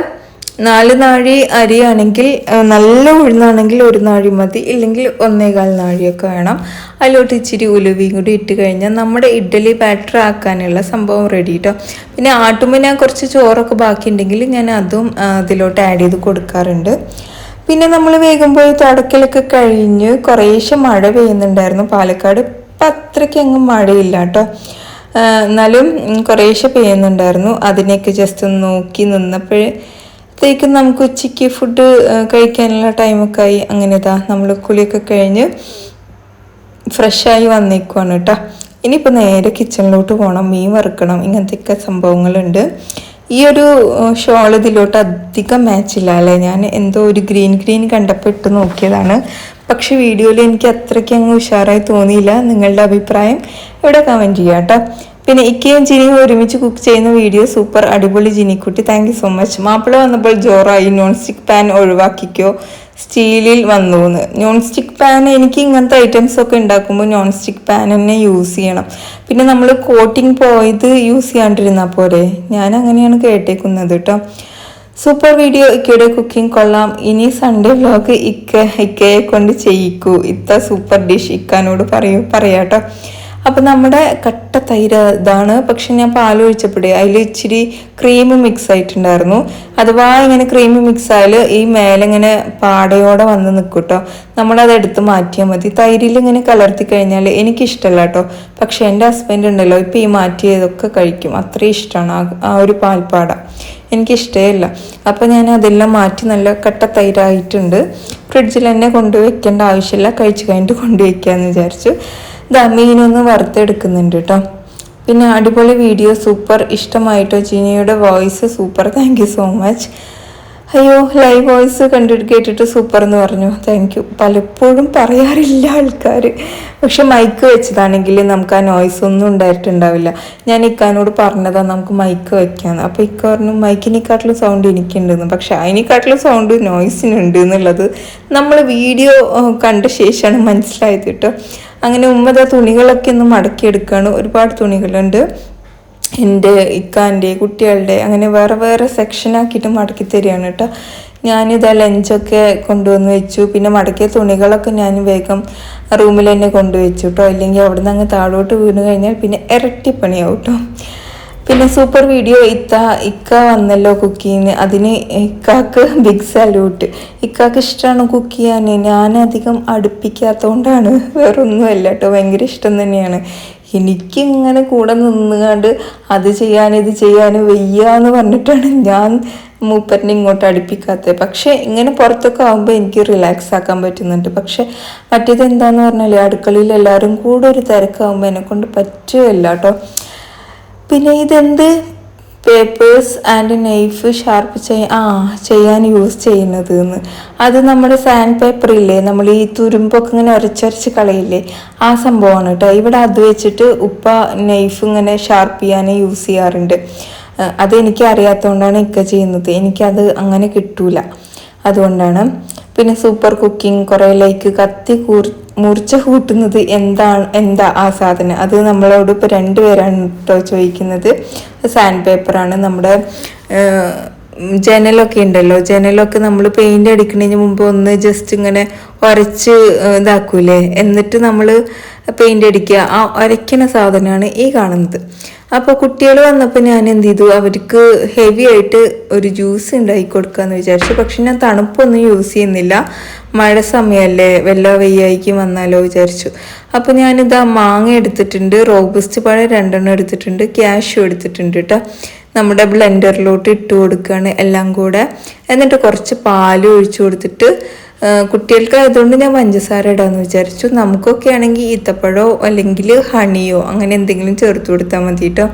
നാല് നാഴി അരിയാണെങ്കിൽ നല്ല ഉഴുന്നാണെങ്കിൽ ഒരു നാഴി മതി. ഇല്ലെങ്കിൽ ഒന്നേകാൽ നാഴിയൊക്കെ വേണം. അതിലോട്ട് ഇച്ചിരി ഉലുവയും കൂടി ഇട്ട് കഴിഞ്ഞാൽ നമ്മുടെ ഇഡ്ഡലി ബാറ്റർ ആക്കാനുള്ള സംഭവം റെഡി കേട്ടോ പിന്നെ ആട്ടുമ്പോൾ ഞാൻ കുറച്ച് ചോറൊക്കെ ബാക്കിയുണ്ടെങ്കിൽ ഞാൻ അതും അതിലോട്ട് ആഡ് ചെയ്ത് കൊടുക്കാറുണ്ട്. പിന്നെ നമ്മൾ പോയി തുടക്കലൊക്കെ കഴിഞ്ഞ് കുറേശ്ശെ മഴ പെയ്യുന്നുണ്ടായിരുന്നു. പാലക്കാട് ഇപ്പം അത്രയ്ക്ക് അങ്ങ് മഴയില്ല കേട്ടോ എന്നാലും കുറേശ്ശെ പെയ്യുന്നുണ്ടായിരുന്നു. അതിനെയൊക്കെ ജസ്റ്റ് ഒന്ന് നോക്കി നിന്നപ്പോഴത്തേക്കും നമുക്ക് ഉച്ചയ്ക്ക് ഫുഡ് കഴിക്കാനുള്ള ടൈമൊക്കെ ആയി. അങ്ങനെ ഇതാ നമ്മൾ കുളിയൊക്കെ കഴിഞ്ഞ് ഫ്രഷായി വന്നേക്കുവാണ് കേട്ടോ ഇനിയിപ്പോൾ നേരെ കിച്ചണിലോട്ട് പോകണം മീൻ വറുക്കണം. ഇങ്ങനത്തെയൊക്കെ സംഭവങ്ങളുണ്ട്. ഈ ഒരു ഷോൾ ഇതിലോട്ട് അധികം മാച്ച് ഇല്ല അല്ലേ? ഞാൻ എന്തോ ഒരു ഗ്രീൻ ഗ്രീൻ കണ്ടപ്പോൾ ഇട്ട് നോക്കിയതാണ്. പക്ഷേ വീഡിയോയിൽ എനിക്ക് അത്രയ്ക്ക് അങ്ങ് ഉഷാറായി തോന്നിയില്ല. നിങ്ങളുടെ അഭിപ്രായം ഇവിടെ കമന്റ് ചെയ്യാം കേട്ടോ പിന്നെ ഇക്കയും ജിനിയും ഒരുമിച്ച് കുക്ക് ചെയ്യുന്ന വീഡിയോ സൂപ്പർ അടിപൊളി ജിനിക്കുട്ടി thank you so much Mappila വന്നപ്പോൾ ജോറായി നോൺ സ്റ്റിക്ക് പാൻ ഒഴിവാക്കിക്കോ. സ്റ്റീലിൽ വന്നു എന്ന് നോൺ സ്റ്റിക്ക് പാൻ എനിക്ക് ഇങ്ങനത്തെ ഐറ്റംസ് ഒക്കെ ഉണ്ടാക്കുമ്പോൾ നോൺ സ്റ്റിക്ക് പാൻ തന്നെ യൂസ് ചെയ്യണം. പിന്നെ നമ്മൾ കോട്ടിങ് പോയത് യൂസ് ചെയ്യാണ്ടിരുന്നാൽ പോരെ? ഞാൻ അങ്ങനെയാണ് കേട്ടേക്കുന്നത് കേട്ടോ സൂപ്പർ വീഡിയോ ഇക്കയുടെ കുക്കിംഗ് കൊള്ളാം. ഇനി സൺഡേ വ്ലോഗ് ഇക്ക ഇക്കയെ കൊണ്ട് ചെയ്യിക്കൂ. ഇത്ത സൂപ്പർ ഡിഷ് ഇക്കാനോട് പറയൂ പറയാട്ടോ അപ്പൊ നമ്മുടെ കട്ട തൈര് ഇതാണ്. പക്ഷെ ഞാൻ പാൽ ഒഴിച്ചപ്പോഴേ അതിൽ ഇച്ചിരി ക്രീം മിക്സ് ആയിട്ടുണ്ടായിരുന്നു. അഥവാ ഇങ്ങനെ ക്രീം മിക്സ് ആയാൽ ഈ മേലെ ഇങ്ങനെ പാടയോടെ വന്ന് നിൽക്കും കേട്ടോ നമ്മളത് എടുത്ത് മാറ്റിയാൽ മതി. തൈരിൽ ഇങ്ങനെ കലർത്തി കഴിഞ്ഞാൽ എനിക്കിഷ്ടമല്ല കേട്ടോ പക്ഷെ എന്റെ ഹസ്ബൻഡ് ഉണ്ടല്ലോ ഇപ്പം ഈ മാറ്റിയതൊക്കെ കഴിക്കും. അത്രയും ഇഷ്ടമാണ് ആ ഒരു പാൽപ്പാട. എനിക്കിഷ്ടമല്ല അപ്പോൾ ഞാൻ അതെല്ലാം മാറ്റി നല്ല കട്ട തൈരായിട്ടുണ്ട്. ഫ്രിഡ്ജിൽ തന്നെ കൊണ്ടുവയ്ക്കേണ്ട ആവശ്യമില്ല. കഴിച്ച് കഴിഞ്ഞിട്ട് കൊണ്ടുവയ്ക്കാമെന്ന് വിചാരിച്ചു. ഇതാ മീനൊന്ന് വറുത്തെടുക്കുന്നുണ്ട് കേട്ടോ പിന്നെ അടിപൊളി വീഡിയോ സൂപ്പർ. ഇഷ്ടമായിട്ടോ ജിനിയുടെ voice? Super. Thank you so much അയ്യോ ലൈവ് വോയിസ് കണ്ടിട്ട് കേട്ടിട്ട് സൂപ്പർ എന്ന് പറഞ്ഞു. താങ്ക് യു പലപ്പോഴും പറയാറില്ല ആൾക്കാർ പക്ഷെ മൈക്ക് വെച്ചതാണെങ്കിൽ നമുക്ക് ആ നോയ്സ് ഒന്നും ഉണ്ടായിട്ടുണ്ടാവില്ല. ഞാൻ ഇക്കാനോട് പറഞ്ഞതാണ് നമുക്ക് മൈക്ക് വെക്കാന്ന് അപ്പോൾ ഇക്ക പറഞ്ഞു മൈക്കിനെക്കാട്ടിലും സൗണ്ട് എനിക്കുണ്ടെന്ന്. പക്ഷെ അതിനെക്കാട്ടിലും സൗണ്ട് നോയ്സിനുണ്ട് എന്നുള്ളത് നമ്മൾ വീഡിയോ കണ്ട ശേഷമാണ് മനസ്സിലായത് കേട്ടോ അങ്ങനെ ഉമ്മത തുണികളൊക്കെ ഒന്ന് മടക്കിയെടുക്കുകയാണ് ഒരുപാട് തുണികളുണ്ട്. എന്റെ ഇക്കാന്റെ കുട്ടികളുടെ അങ്ങനെ വേറെ വേറെ സെക്ഷനാക്കിയിട്ട് മടക്കി തരികയാണ് കേട്ടോ. ഞാനിതാ ലഞ്ചൊക്കെ കൊണ്ടുവന്ന് വെച്ചു. പിന്നെ മടക്കിയ തുണികളൊക്കെ ഞാൻ വേഗം റൂമിൽ തന്നെ കൊണ്ടുവച്ചു കേട്ടോ. അല്ലെങ്കിൽ നിന്ന് അങ്ങ് താഴോട്ട് വീണ് കഴിഞ്ഞാൽ പിന്നെ ഇരട്ടിപ്പണിയാവും കേട്ടോ. പിന്നെ സൂപ്പർ വീഡിയോ ഇത്ത ഇക്ക വന്നല്ലോ കുക്ക് ചെയ്യുന്ന അതിന് ഇക്കാക്ക് ബിഗ് സല്യൂട്ട് ഇക്കാക്ക് ഇഷ്ടമാണ് കുക്ക് ചെയ്യാൻ ഞാൻ അധികം അടുപ്പിക്കാത്തതുകൊണ്ടാണ് വേറൊന്നുമല്ല കേട്ടോ. ഭയങ്കര ഇഷ്ടം തന്നെയാണ്. എനിക്കിങ്ങനെ കൂടെ നിന്നുകൊണ്ട് അത് ചെയ്യാൻ ഇത് ചെയ്യാൻ വയ്യ എന്ന് പറഞ്ഞിട്ടാണ് ഞാൻ മൂപ്പറിനെ ഇങ്ങോട്ട് അടുപ്പിക്കാത്തത്. പക്ഷേ ഇങ്ങനെ പുറത്തൊക്കെ ആകുമ്പോൾ എനിക്ക് റിലാക്സ് ആക്കാൻ പറ്റുന്നുണ്ട്. പക്ഷേ മറ്റേത് എന്താണെന്ന് പറഞ്ഞാൽ അടുക്കളയിൽ എല്ലാവരും കൂടെ ഒരു തിരക്കാകുമ്പോൾ എന്നെക്കൊണ്ട് പറ്റുകയില്ല കേട്ടോ. പിന്നെ ഇതെന്ത്? പേപ്പേഴ്സ് ആൻഡ് നൈഫ് ഷാർപ്പ് ചെയ്യാൻ ആ ചെയ്യാൻ യൂസ് ചെയ്യുന്നത് എന്ന് അത് നമ്മുടെ സാൻഡ് പേപ്പർ ഇല്ലേ? നമ്മൾ ഈ തുരുമ്പൊക്കെ ഇങ്ങനെ ഉരച്ചരച്ച് കളയില്ലേ? ആ സംഭവമാണ് കേട്ടോ. ഇവിടെ അത് വെച്ചിട്ട് ഉപ്പ നൈഫ് ഇങ്ങനെ ഷാർപ്പ് ചെയ്യാൻ യൂസ് ചെയ്യാറുണ്ട്. അത് എനിക്ക് അറിയാത്തതുകൊണ്ടാണ് ഇക്ക ചെയ്യുന്നത്. എനിക്കത് അങ്ങനെ കിട്ടൂല. അതുകൊണ്ടാണ്. പിന്നെ സൂപ്പർ കുക്കിംഗ് കുറേ ലൈക്ക് കത്തി കൂർ മുറിച്ച കൂട്ടുന്നത് എന്താണ് എന്താ ആ സാധനം? അത് നമ്മളോട് ഇപ്പോൾ രണ്ടുപേരാണ് കേട്ടോ ചോദിക്കുന്നത്. സാൻഡ് പേപ്പറാണ് നമ്മുടെ ജനലൊക്കെ ഉണ്ടല്ലോ. ജനലൊക്കെ നമ്മൾ പെയിന്റ് അടിക്കുന്നതിന് മുമ്പ് ഒന്ന് ജസ്റ്റ് ഇങ്ങനെ ഉരച്ച് ഇതാക്കൂലേ? എന്നിട്ട് നമ്മൾ പെയിന്റ് അടിക്കുക. ആ ഉരയ്ക്കുന്ന സാധനമാണ് ഈ കാണുന്നത്. അപ്പോൾ കുട്ടികൾ വന്നപ്പോൾ ഞാൻ എന്ത് ചെയ്തു? അവർക്ക് ഹെവി ആയിട്ട് ഒരു ജ്യൂസ് ഉണ്ടാക്കി കൊടുക്കാമെന്ന് വിചാരിച്ചു. പക്ഷെ ഞാൻ തണുപ്പൊന്നും യൂസ് ചെയ്യുന്നില്ല. മഴ സമയമല്ലേ വല്ല വയ്യായിക്ക് വന്നാലോ വിചാരിച്ചു. അപ്പോൾ ഞാനിതാ മാങ്ങ എടുത്തിട്ടുണ്ട്. റോബസ്റ്റ് പഴം രണ്ടെണ്ണം എടുത്തിട്ടുണ്ട്. ക്യാഷും എടുത്തിട്ടുണ്ട് കേട്ടോ നമ്മുടെ ബ്ലെൻഡറിലോട്ട് ഇട്ട് കൊടുക്കുകയാണ് എല്ലാം കൂടെ. എന്നിട്ട് കുറച്ച് പാൽ ഒഴിച്ചു കൊടുത്തിട്ട് കുട്ടികൾക്കായതുകൊണ്ട് ഞാൻ പഞ്ചസാര ഇടാന്ന് വിചാരിച്ചു. നമുക്കൊക്കെ ആണെങ്കിൽ ഈത്തപ്പഴമോ അല്ലെങ്കിൽ ഹണിയോ അങ്ങനെ എന്തെങ്കിലും ചേർത്ത് കൊടുത്താൽ മതി കേട്ടോ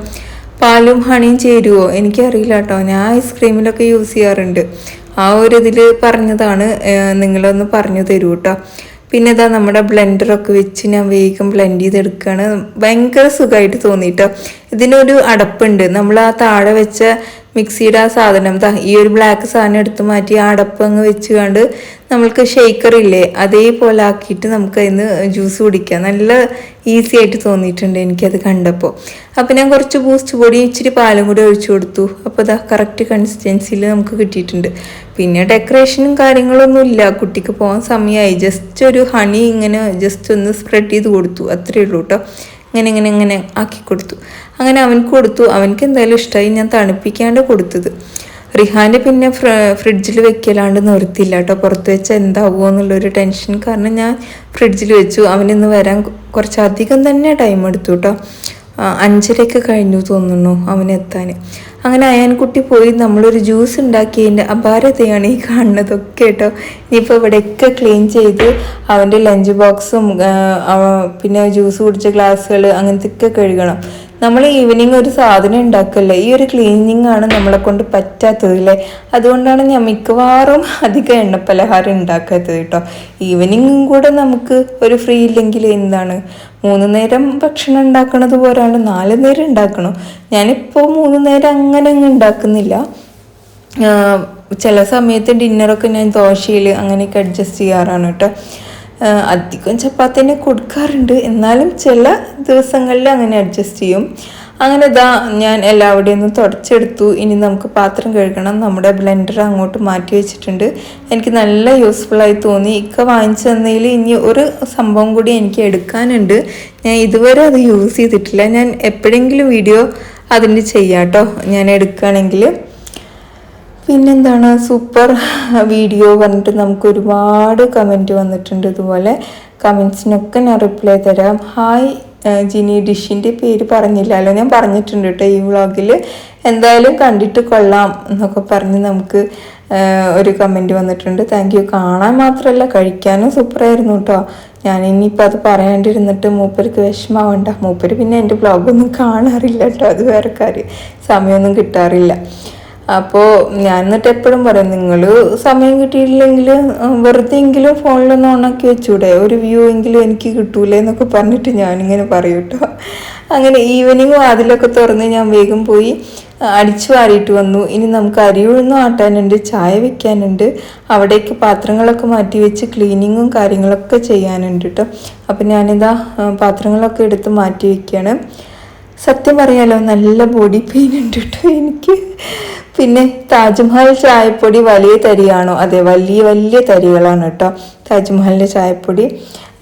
പാലും ഹണിയും ചേരുവോ? എനിക്കറിയില്ല കേട്ടോ ഞാൻ ഐസ്ക്രീമിലൊക്കെ യൂസ് ചെയ്യാറുണ്ട്. ആ ഒരു ഇതിൽ പറഞ്ഞതാണ് നിങ്ങളൊന്ന് പറഞ്ഞു തരൂ കേട്ടോ പിന്നെ ഇതാ നമ്മുടെ ബ്ലെൻഡറൊക്കെ വെച്ച് ഞാൻ വേഗം ബ്ലെൻഡ് ചെയ്തെടുക്കുകയാണ് ഭയങ്കര സുഖമായിട്ട് തോന്നിയിട്ടോ ഇതിനൊരു അടപ്പുണ്ട്. നമ്മൾ ആ താഴെ വെച്ച മിക്സിയുടെ ആ സാധനം ഈ ഒരു ബ്ലാക്ക് സാധനം എടുത്ത് മാറ്റി ആ അടപ്പ് അങ്ങ് വെച്ച് കണ്ട് നമ്മൾക്ക് ഷെയ്ക്കർ ഇല്ലേ അതേപോലെ ആക്കിയിട്ട് നമുക്ക് അതിന് ജ്യൂസ് കുടിക്കാം. നല്ല ഈസി ആയിട്ട് തോന്നിയിട്ടുണ്ട് എനിക്കത് കണ്ടപ്പോൾ. അപ്പോൾ ഞാൻ കുറച്ച് ബൂസ്റ്റ് പൊടി ഇച്ചിരി പാലും കൂടി ഒഴിച്ചു കൊടുത്തു. അപ്പോൾ അതാ കറക്റ്റ് കൺസിസ്റ്റൻസിയിൽ നമുക്ക് കിട്ടിയിട്ടുണ്ട്. പിന്നെ ഡെക്കറേഷനും കാര്യങ്ങളൊന്നും ഇല്ല. കുട്ടിക്ക് പോകാൻ സമയമായി ജസ്റ്റ് ഒരു ഹണി ഇങ്ങനെ ജസ്റ്റ് ഒന്ന് സ്പ്രെഡ് ചെയ്ത് കൊടുത്തു. അത്രയേ ഉള്ളൂ കേട്ടോ ഇങ്ങനെ ഇങ്ങനെ ഇങ്ങനെ ആക്കി കൊടുത്തു. അങ്ങനെ അവൻ കൊടുത്തു. അവൻക്ക് എന്തായാലും ഇഷ്ടമായി ഞാൻ തണുപ്പിക്കാണ്ട് കൊടുത്തത്. റിഹാന്റെ പിന്നെ ഫ്ര ഫ്രിഡ്ജിൽ വെക്കലാണ്ട് നിർത്തിയില്ല കേട്ടോ. പുറത്ത് വെച്ചാൽ എന്താവുമോ എന്നുള്ളൊരു ടെൻഷൻ കാരണം ഞാൻ ഫ്രിഡ്ജിൽ വെച്ചു. അവനിന്ന് വരാൻ കുറച്ചധികം തന്നെ ടൈം എടുത്തു കേട്ടോ. അഞ്ചരയൊക്കെ കഴിഞ്ഞു തോന്നുന്നു അവനെത്താൻ. അങ്ങനെ അയാൻകുട്ടി പോയി നമ്മളൊരു ജ്യൂസ് ഉണ്ടാക്കിയതിന്റെ അപാരതയാണ് ഈ കാണുന്നതൊക്കെ കേട്ടോ. ഇനിയിപ്പോൾ ഇവിടെയൊക്കെ ക്ലീൻ ചെയ്ത് അവന്റെ ലഞ്ച് ബോക്സും പിന്നെ ജ്യൂസ് കുടിച്ച ഗ്ലാസ്സുകൾ അങ്ങനത്തെ ഒക്കെ കഴുകണം. നമ്മൾ ഈവനിങ് ഒരു സാധനം ഉണ്ടാക്കല്ലേ? ഈ ഒരു ക്ലീനിങ് ആണ് നമ്മളെ കൊണ്ട് പറ്റാത്തത് അല്ലേ അതുകൊണ്ടാണ് ഞാൻ മിക്കവാറും അധികം എണ്ണപ്പലഹാരം ഉണ്ടാക്കാത്തത് കേട്ടോ. ഈവനിങ്ങും കൂടെ നമുക്ക് ഒരു ഫ്രീ ഇല്ലെങ്കിൽ എന്താണ്? മൂന്ന് നേരം ഭക്ഷണം ഉണ്ടാക്കണത് പോരാണ്ട് നാല് നേരം ഉണ്ടാക്കണം? ഞാനിപ്പോൾ മൂന്ന് നേരം അങ്ങനെ അങ്ങ് ഉണ്ടാക്കുന്നില്ല. ചില സമയത്ത് ഡിന്നറൊക്കെ ഞാൻ ദോശയിൽ അങ്ങനെയൊക്കെ അഡ്ജസ്റ്റ് ചെയ്യാറാണ് കേട്ടോ. അധികം ചപ്പാത്തി തന്നെ കൊടുക്കാറുണ്ട്. എന്നാലും ചില ദിവസങ്ങളിൽ അങ്ങനെ അഡ്ജസ്റ്റ് ചെയ്യും. അങ്ങനെ ഇതാ ഞാൻ എല്ലാവിടെയും ഒന്ന് തുടച്ചെടുത്തു. ഇനി നമുക്ക് പാത്രം കഴുകണം. നമ്മുടെ ബ്ലെൻഡർ അങ്ങോട്ട് മാറ്റി വെച്ചിട്ടുണ്ട്. എനിക്ക് നല്ല യൂസ്ഫുള്ളായി തോന്നി. ഇക്ക വാങ്ങിച്ചു തന്നതിൽ ഇനി ഒരു സംഭവം കൂടി എനിക്ക് എടുക്കാനുണ്ട്. ഞാൻ ഇതുവരെ അത് യൂസ് ചെയ്തിട്ടില്ല. ഞാൻ എപ്പോഴെങ്കിലും വീഡിയോ അതിന്റെ ചെയ്യാം കേട്ടോ ഞാൻ എടുക്കുകയാണെങ്കിൽ. പിന്നെന്താണ്? സൂപ്പർ വീഡിയോ പറഞ്ഞിട്ട് നമുക്ക് ഒരുപാട് കമന്റ് വന്നിട്ടുണ്ട്. ഇതുപോലെ കമൻസിനൊക്കെ ഞാൻ റിപ്ലൈ തരാം. ഹായ് ജിനി ഡിഷിന്റെ പേര് പറഞ്ഞില്ലല്ലോ. ഞാൻ പറഞ്ഞിട്ടുണ്ട് കേട്ടോ ഈ വ്ളോഗിൽ എന്തായാലും കണ്ടിട്ട് കൊള്ളാം എന്നൊക്കെ പറഞ്ഞ് നമുക്ക് ഒരു കമന്റ് വന്നിട്ടുണ്ട്. Thank you. കാണാൻ മാത്രമല്ല കഴിക്കാനും സൂപ്പറായിരുന്നു കേട്ടോ. ഞാൻ ഇനിയിപ്പോൾ അത് പറയാണ്ടിരുന്നിട്ട് മൂപ്പർക്ക് വിഷമാവണ്ട. മൂപ്പര് പിന്നെ എന്റെ ബ്ലോഗൊന്നും കാണാറില്ല കേട്ടോ. അത് വേറെ കാര്യം. സമയമൊന്നും കിട്ടാറില്ല. അപ്പോൾ ഞാൻ എന്നിട്ട് എപ്പോഴും പറയും നിങ്ങൾ സമയം കിട്ടിയില്ലെങ്കിൽ വെറുതെ എങ്കിലും ഫോണിലൊന്ന് ഓണാക്കി വെച്ചൂടെ? ഒരു വ്യൂ എങ്കിലും എനിക്ക് കിട്ടൂലേ? എന്നൊക്കെ പറഞ്ഞിട്ട് ഞാനിങ്ങനെ പറയും കേട്ടോ. അങ്ങനെ ഈവനിങ് വാതിലൊക്കെ തുറന്ന് ഞാൻ വേഗം പോയി അടിച്ചു വാരിയിട്ട് വന്നു. ഇനി നമുക്ക് അരി ഉഴുന്നും ആട്ടാനുണ്ട് ചായ വെക്കാനുണ്ട്. അവിടേക്ക് പാത്രങ്ങളൊക്കെ മാറ്റി വെച്ച് ക്ലീനിങ്ങും കാര്യങ്ങളൊക്കെ ചെയ്യാനുണ്ട് കേട്ടോ. അപ്പം ഞാനിതാ പാത്രങ്ങളൊക്കെ എടുത്ത് മാറ്റി വെക്കുകയാണ് സത്യം പറയാലോ നല്ല ബോഡി പെയിൻ ഉണ്ട് കേട്ടോ എനിക്ക്. പിന്നെ താജ്മഹൽ ചായപ്പൊടി വലിയ തരിയാണോ? അതെ വലിയ വലിയ തരികളാണ് കേട്ടോ. താജ്മഹലിന്റെ ചായപ്പൊടി.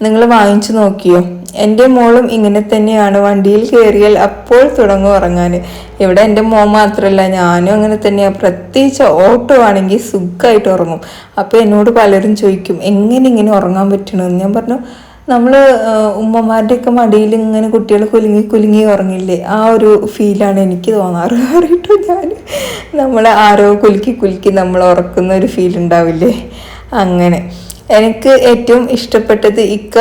നിങ്ങൾ വാങ്ങിച്ചു നോക്കിയോ? എന്റെ മോളും ഇങ്ങനെ തന്നെയാണ് വണ്ടിയിൽ കയറിയാൽ അപ്പോൾ തുടങ്ങും ഉറങ്ങാൻ. ഇവിടെ എന്റെ മോൻ മാത്രമല്ല ഞാനും അങ്ങനെ തന്നെയാണ് പ്രത്യേകിച്ച് ഓട്ടോ ആണെങ്കിൽ സുഖമായിട്ട് ഉറങ്ങും. അപ്പോൾ എന്നോട് പലരും ചോദിക്കും എങ്ങനെ ഇങ്ങനെ ഉറങ്ങാൻ പറ്റണമെന്ന് ഞാൻ പറഞ്ഞു നമ്മൾ ഉമ്മമാരുടെയൊക്കെ മടിയിൽ ഇങ്ങനെ കുട്ടികൾ കുലുങ്ങി കുലുങ്ങി ഉറങ്ങില്ലേ? ആ ഒരു ഫീലാണ് എനിക്ക് തോന്നാറ് അറിയിട്ടോ ഞാൻ നമ്മളെ ആരോ കുലുക്കി കുലുക്കി നമ്മൾ ഉറക്കുന്ന ഒരു ഫീൽ ഉണ്ടാവില്ലേ? അങ്ങനെ. എനിക്ക് ഏറ്റവും ഇഷ്ടപ്പെട്ടത് ഇക്ക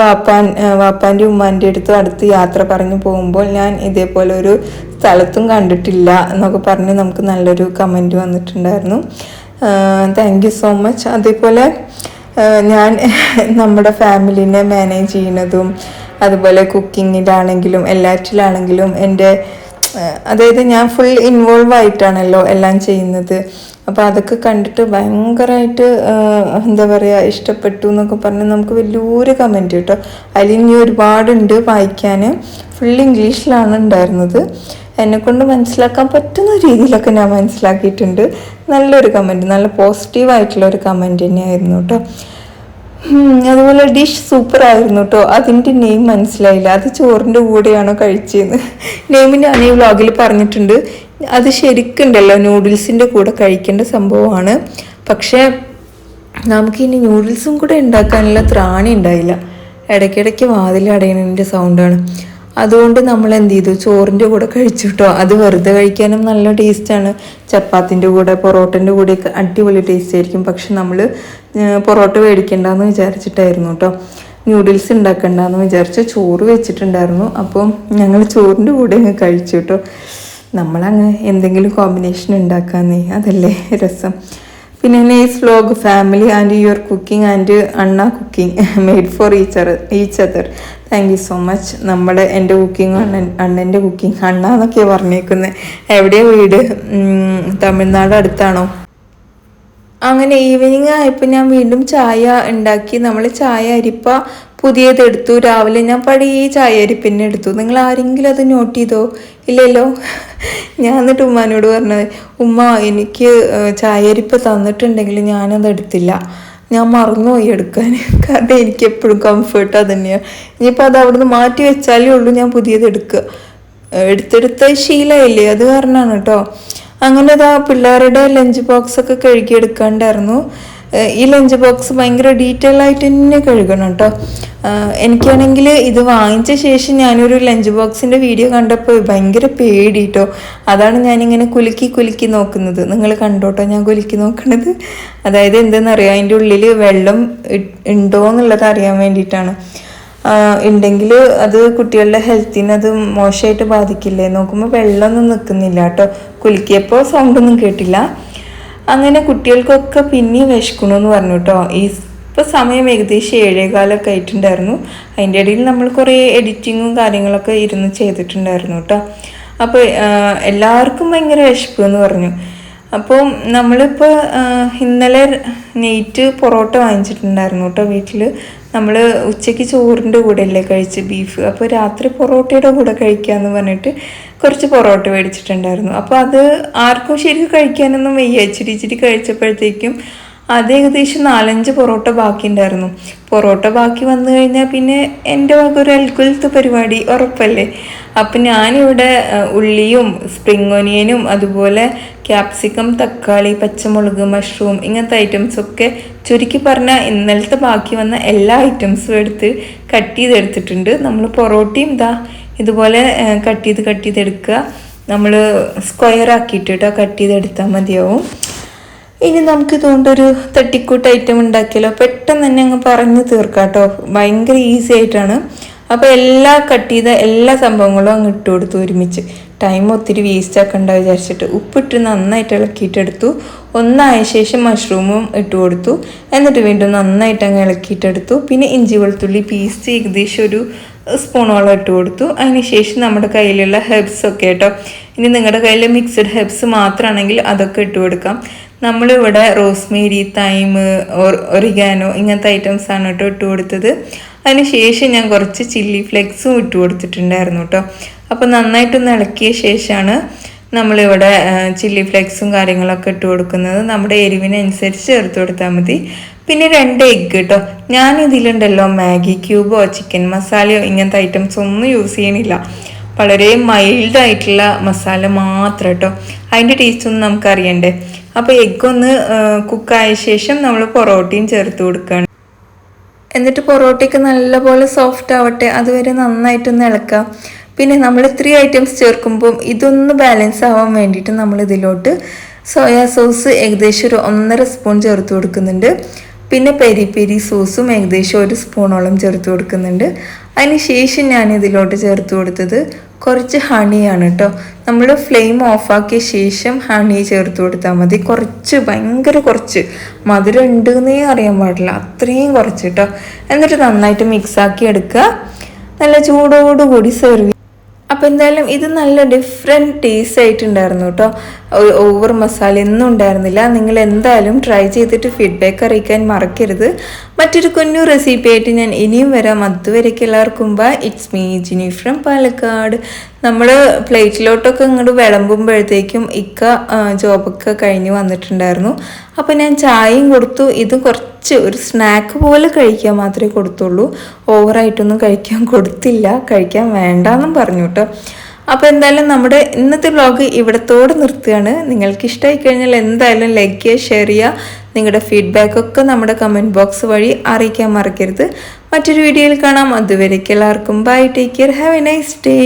വാപ്പാൻ വാപ്പാന്റെ ഉമ്മാന്റെ അടുത്ത് അടുത്ത് യാത്ര പറഞ്ഞു പോകുമ്പോൾ ഞാൻ ഇതേപോലെ ഒരു സ്ഥലത്തും കണ്ടിട്ടില്ല എന്നൊക്കെ പറഞ്ഞ് നമുക്ക് നല്ലൊരു കമന്റ് വന്നിട്ടുണ്ടായിരുന്നു. താങ്ക് യു സോ മച്ച് അതേപോലെ ഞാൻ നമ്മുടെ ഫാമിലിനെ മാനേജ് ചെയ്യുന്നതും അതുപോലെ കുക്കിങ്ങിലാണെങ്കിലും എല്ലാറ്റിലാണെങ്കിലും എന്റെ അതായത് ഞാൻ ഫുൾ ഇൻവോൾവ് ആയിട്ടാണല്ലോ എല്ലാം ചെയ്യുന്നത്. അപ്പോൾ അതൊക്കെ കണ്ടിട്ട് ഭയങ്കരമായിട്ട് എന്താ പറയുക ഇഷ്ടപ്പെട്ടു എന്നൊക്കെ പറഞ്ഞ് നമുക്ക് വലിയൊരു കമന്റ് കേട്ടോ. അതിൽ ഇനി ഒരുപാടുണ്ട് വായിക്കാൻ ഫുൾ ഇംഗ്ലീഷിലാണ് ഉണ്ടായിരുന്നത്. എന്നെക്കൊണ്ട് മനസ്സിലാക്കാൻ പറ്റുന്ന രീതിയിലൊക്കെ ഞാൻ മനസ്സിലാക്കിയിട്ടുണ്ട്. നല്ലൊരു കമന്റ് നല്ല പോസിറ്റീവായിട്ടുള്ള ഒരു കമന്റ് തന്നെയായിരുന്നു കേട്ടോ അതുപോലെ ഡിഷ് സൂപ്പർ ആയിരുന്നു കേട്ടോ അതിന്റെ നെയിം മനസ്സിലായില്ല. അത് ചോറിന്റെ കൂടെയാണോ കഴിച്ചതെന്ന് നെയിം ഞാൻ ഈ വ്ളോഗിൽ പറഞ്ഞിട്ടുണ്ട്. അത് ശരിക്കുണ്ടല്ലോ നൂഡിൽസിന്റെ കൂടെ കഴിക്കേണ്ട സംഭവമാണ്. പക്ഷേ നമുക്കിനി നൂഡിൽസും കൂടെ ഉണ്ടാക്കാനുള്ള ത്രാണി ഉണ്ടായില്ല. ഇടയ്ക്കിടയ്ക്ക് വാതിൽ അടയണതിന്റെ സൗണ്ടാണ് അതുകൊണ്ട് നമ്മൾ എന്ത് ചെയ്തു ചോറിന്റെ കൂടെ കഴിച്ചു കേട്ടോ അത് വെറുതെ കഴിക്കാനും നല്ല ടേസ്റ്റാണ് ചപ്പാത്തിന്റെ കൂടെ പൊറോട്ടന്റെ കൂടെയൊക്കെ അടിപൊളി ടേസ്റ്റ് ആയിരിക്കും. പക്ഷെ നമ്മൾ പൊറോട്ട മേടിക്കണ്ടെന്ന് വിചാരിച്ചിട്ടായിരുന്നു കേട്ടോ ന്യൂഡിൽസ് ഉണ്ടാക്കണ്ടെന്ന് വിചാരിച്ച് ചോറ് വെച്ചിട്ടുണ്ടായിരുന്നു. അപ്പം ഞങ്ങൾ ചോറിന്റെ കൂടെ അങ്ങ് കഴിച്ചു കേട്ടോ നമ്മളങ്ങ് എന്തെങ്കിലും കോമ്പിനേഷൻ ഉണ്ടാക്കാന്നേ അതല്ലേ രസം. പിന്നെ nice vlog family and your cooking and അണ്ണ cooking made for ഈച്ചർ each other thank you so much നമ്മുടെ എന്റെ കുക്കിംഗ് അണ്ണൻ അണ്ണന്റെ കുക്കിംഗ് അണ്ണ എന്നൊക്കെയാണ് പറഞ്ഞേക്കുന്നത് എവിടെയാണ് വീട് തമിഴ്നാട് അടുത്താണോ? അങ്ങനെ ഈവനിങ് ആയപ്പോൾ ഞാൻ വീണ്ടും ചായ ഉണ്ടാക്കി. നമ്മൾ ചായ അരിപ്പ പുതിയത് എടുത്തു. രാവിലെ ഞാൻ പഴയ ചായ അരിപ്പിന്നെ എടുത്തു. നിങ്ങൾ ആരെങ്കിലും അത് നോട്ട് ചെയ്തോ? ഇല്ലല്ലോ. ഞാൻ എന്നിട്ട് ഉമ്മാനോട് പറഞ്ഞത് ഉമ്മ എനിക്ക് ചായ അരിപ്പ് തന്നിട്ടുണ്ടെങ്കിൽ ഞാനത് എടുത്തില്ല. ഞാൻ മറന്നുപോയി എടുക്കാൻ കാരണം എനിക്ക് എപ്പോഴും കംഫർട്ട് അത് തന്നെയാണ് ഇനിയിപ്പോൾ അത് അവിടുന്ന് മാറ്റി വെച്ചാലേ ഉള്ളൂ ഞാൻ പുതിയത് എടുക്കുക. എടുത്തെടുത്ത ശീലമില്ലേ അത് കാരണമാണ് കേട്ടോ. അങ്ങനെ ഇതാ പിള്ളേരുടെ ലഞ്ച് ബോക്സൊക്കെ കഴുകിയെടുക്കാണ്ടായിരുന്നു. ഈ ലഞ്ച് ബോക്സ് ഭയങ്കര ഡീറ്റെയിൽ ആയിട്ട് തന്നെ കഴുകണം കേട്ടോ എനിക്കാണെങ്കിൽ ഇത് വാങ്ങിച്ച ശേഷം ഞാനൊരു ലഞ്ച് ബോക്സിന്റെ വീഡിയോ കണ്ടപ്പോൾ ഭയങ്കര പേടി കേട്ടോ അതാണ് ഞാനിങ്ങനെ കുലുക്കി കുലുക്കി നോക്കുന്നത്. നിങ്ങൾ കണ്ടോട്ടോ ഞാൻ കുലുക്കി നോക്കണത്? അതായത് എന്തെന്നറിയാം അതിന്റെ ഉള്ളിൽ വെള്ളം ഉണ്ടോ എന്നുള്ളത് അറിയാൻ വേണ്ടിയിട്ടാണ്. ഉണ്ടെങ്കിൽ അത് കുട്ടികളുടെ ഹെൽത്തിന് അത് മോശമായിട്ട് ബാധിക്കില്ലേ? നോക്കുമ്പോൾ വെള്ളമൊന്നും നിൽക്കുന്നില്ല കേട്ടോ കുലുക്കിയപ്പോൾ സൗണ്ടൊന്നും കേട്ടില്ല. അങ്ങനെ കുട്ടികൾക്കൊക്കെ പിന്നെയും വിശക്കണമെന്ന് പറഞ്ഞു കേട്ടോ ഈ ഇപ്പോൾ സമയം ഏകദേശം ഏഴേകാലൊക്കെ ആയിട്ടുണ്ടായിരുന്നു. അതിന്റെ ഇടയിൽ നമ്മൾ കുറേ എഡിറ്റിങ്ങും കാര്യങ്ങളൊക്കെ ഇരുന്ന് ചെയ്തിട്ടുണ്ടായിരുന്നു കേട്ടോ അപ്പോൾ എല്ലാവർക്കും ഭയങ്കര വിശപ്പ് എന്ന് പറഞ്ഞു അപ്പോൾ നമ്മളിപ്പോൾ ഇന്നലെ നെയ്റ്റ് പൊറോട്ട വാങ്ങിച്ചിട്ടുണ്ടായിരുന്നു കേട്ടോ വീട്ടിൽ നമ്മൾ ഉച്ചയ്ക്ക് ചോറിന്റെ കൂടെ അല്ലേ കഴിച്ച് ബീഫ്. അപ്പോൾ രാത്രി പൊറോട്ടയുടെ കൂടെ കഴിക്കാമെന്ന് പറഞ്ഞിട്ട് കുറച്ച് പൊറോട്ട മേടിച്ചിട്ടുണ്ടായിരുന്നു. അപ്പോൾ അത് ആർക്കും ശരിക്കും കഴിക്കാനൊന്നും വയ്യ. ഇച്ചിരി ഇച്ചിരി കഴിച്ചപ്പോഴത്തേക്കും അത് ഏകദേശം നാലഞ്ച് പൊറോട്ട ബാക്കി ഉണ്ടായിരുന്നു പൊറോട്ട ബാക്കി വന്നു കഴിഞ്ഞാൽ പിന്നെ എന്റെ വക ഒരു അൽക്കുലത്ത് പരിപാടി ഉറപ്പല്ലേ? അപ്പം ഞാനിവിടെ ഉള്ളിയും സ്പ്രിംഗ് ഒനിയനും അതുപോലെ ക്യാപ്സിക്കം തക്കാളി പച്ചമുളക് മഷ്റൂം ഇങ്ങനത്തെ ഐറ്റംസ് ഒക്കെ ചുരുക്കി പറഞ്ഞാൽ ഇന്നലത്തെ ബാക്കി വന്ന എല്ലാ ഐറ്റംസും എടുത്ത് കട്ട് ചെയ്തെടുത്തിട്ടുണ്ട്. നമ്മൾ പൊറോട്ടയും ഇതാ ഇതുപോലെ കട്ട് ചെയ്ത് കട്ട് ചെയ്തെടുക്കുക നമ്മൾ സ്ക്വയർ ആക്കിയിട്ട് കേട്ടോ കട്ട് ചെയ്തെടുത്താൽ മതിയാവും. ഇനി നമുക്ക് ഇതുകൊണ്ടൊരു തട്ടിക്കൂട്ട് ഐറ്റം ഉണ്ടാക്കിയാലോ? പെട്ടെന്ന് തന്നെ അങ്ങ് പറഞ്ഞു തീർക്കാം കേട്ടോ ഭയങ്കര ഈസി ആയിട്ടാണ്. അപ്പോൾ എല്ലാ കട്ട് ചെയ്ത എല്ലാ സംഭവങ്ങളും അങ്ങ് ഇട്ട് കൊടുത്തു ഒരുമിച്ച്. ടൈം ഒത്തിരി വേസ്റ്റ് ആക്കണ്ട വിചാരിച്ചിട്ട്. ഉപ്പിട്ട് നന്നായിട്ട് ഇളക്കിയിട്ടെടുത്തു ഒന്നായ ശേഷം മഷ്റൂമും ഇട്ട് കൊടുത്തു. എന്നിട്ട് വീണ്ടും നന്നായിട്ട് അങ്ങ് ഇളക്കിയിട്ടെടുത്തു പിന്നെ ഇഞ്ചി വെളുത്തുള്ളി പീസ് ഏകദേശം ഒരു സ്പൂണോളം ഇട്ട് കൊടുത്തു. അതിനുശേഷം നമ്മുടെ കയ്യിലുള്ള ഹെർബ്സ് ഒക്കെ കേട്ടോ. ഇനി നിങ്ങളുടെ കയ്യിൽ മിക്സഡ് ഹെബ്സ് മാത്രമാണെങ്കിൽ അതൊക്കെ ഇട്ട് കൊടുക്കാം. നമ്മളിവിടെ റോസ്മേരി തൈമ് ഒറിഗാനോ ഇങ്ങനത്തെ ഐറ്റംസ് ആണ് കേട്ടോ ഇട്ട് കൊടുത്തത്. അതിനുശേഷം ഞാൻ കുറച്ച് ചില്ലി ഫ്ലെക്സും ഇട്ട് കൊടുത്തിട്ടുണ്ടായിരുന്നു കേട്ടോ. അപ്പോൾ നന്നായിട്ടൊന്ന് ഇളക്കിയ ശേഷമാണ് നമ്മളിവിടെ ചില്ലി ഫ്ലെക്സും കാര്യങ്ങളൊക്കെ ഇട്ട് കൊടുക്കുന്നത്. നമ്മുടെ എരിവിനനുസരിച്ച് ചേർത്ത് കൊടുത്താൽ മതി. പിന്നെ രണ്ട് എഗ്ഗ് കേട്ടോ. ഞാൻ ഇതിലുണ്ടല്ലോ മാഗി ക്യൂബോ ചിക്കൻ മസാലയോ ഇങ്ങനത്തെ ഐറ്റംസ് ഒന്നും യൂസ് ചെയ്യണില്ല. വളരെ മൈൽഡ് ആയിട്ടുള്ള മസാല മാത്രം കേട്ടോ. അതിന്റെ ടേസ്റ്റ് ഒന്നും നമുക്ക് അറിയണ്ടേ അപ്പോൾ എഗ്ഗ് ഒന്ന് കുക്കായ ശേഷം നമ്മൾ പൊറോട്ടയും ചേർത്ത് കൊടുക്കുകയാണ് എന്നിട്ട് പൊറോട്ടയ്ക്ക് നല്ലപോലെ സോഫ്റ്റ് ആവട്ടെ അതുവരെ നന്നായിട്ടൊന്ന് ഇളക്കാം. പിന്നെ നമ്മൾ ത്രീ ഐറ്റംസ് ചേർക്കുമ്പോൾ ഇതൊന്ന് ബാലൻസ് ആവാൻ വേണ്ടിയിട്ട് നമ്മൾ ഇതിലോട്ട് സോയാ സോസ് ഏകദേശം ഒരു ഒന്നര സ്പൂൺ ചേർത്ത് കൊടുക്കുന്നുണ്ട്. പിന്നെ പെരി പെരി സോസും ഏകദേശം ഒരു സ്പൂണോളം ചേർത്ത് കൊടുക്കുന്നുണ്ട്. അതിനുശേഷം ഞാൻ ഇതിലോട്ട് ചേർത്ത് കൊടുത്തത് കുറച്ച് ഹണിയാണ് കേട്ടോ നമ്മൾ ഫ്ലെയിം ഓഫാക്കിയ ശേഷം ഹണി ചേർത്ത് കൊടുത്താൽ മതി. കുറച്ച് ഭയങ്കര കുറച്ച്. മധുരം ഉണ്ടെന്നേ അറിയാൻ പാടില്ല. അത്രയും കുറച്ച് കേട്ടോ എന്നിട്ട് നന്നായിട്ട് മിക്സാക്കി എടുക്കുക. നല്ല ചൂടോടുകൂടി സെർവ് അപ്പോൾ എന്തായാലും ഇത് നല്ല ഡിഫറെന്റ് ടേസ്റ്റ് ആയിട്ടുണ്ടായിരുന്നു കേട്ടോ ഓവർ മസാല ഒന്നും ഉണ്ടായിരുന്നില്ല. നിങ്ങൾ എന്തായാലും ട്രൈ ചെയ്തിട്ട് ഫീഡ്ബാക്ക് അറിയിക്കാൻ മറക്കരുത്. മറ്റൊരു കുഞ്ഞു റെസിപ്പി ആയിട്ട് ഞാൻ ഇനിയും വരാം. അതുവരേക്ക് എല്ലാവർക്കും ബാ it's me Jini from Palakkad. നമ്മൾ പ്ലേറ്റിലോട്ടൊക്കെ ഇങ്ങോട്ട് വിളമ്പുമ്പോഴത്തേക്കും ഇക്ക ജോബൊക്കെ കഴിഞ്ഞ് വന്നിട്ടുണ്ടായിരുന്നു. അപ്പോൾ ഞാൻ ചായയും കൊടുത്തു. ഇത് കുറച്ച് ഒരു സ്നാക്ക് പോലെ കഴിക്കാൻ മാത്രമേ കൊടുത്തുള്ളൂ. ഓവറായിട്ടൊന്നും കഴിക്കാൻ കൊടുത്തില്ല. കഴിക്കാൻ വേണ്ടെന്നും പറഞ്ഞു കേട്ടോ അപ്പോൾ എന്തായാലും നമ്മുടെ ഇന്നത്തെ വ്ലോഗ് ഇവിടത്തോട് നിർത്തുകയാണ്. നിങ്ങൾക്ക് ഇഷ്ടമായി കഴിഞ്ഞാൽ എന്തായാലും ലൈക്ക് ചെയ്യുക ഷെയർ ചെയ്യുക. നിങ്ങളുടെ ഫീഡ്ബാക്ക് ഒക്കെ നമ്മുടെ കമന്റ് ബോക്സ് വഴി അറിയിക്കാൻ മറക്കരുത്. മറ്റൊരു വീഡിയോയിൽ കാണാം. അതുവരേക്കും എല്ലാവർക്കും bye take care have a nice day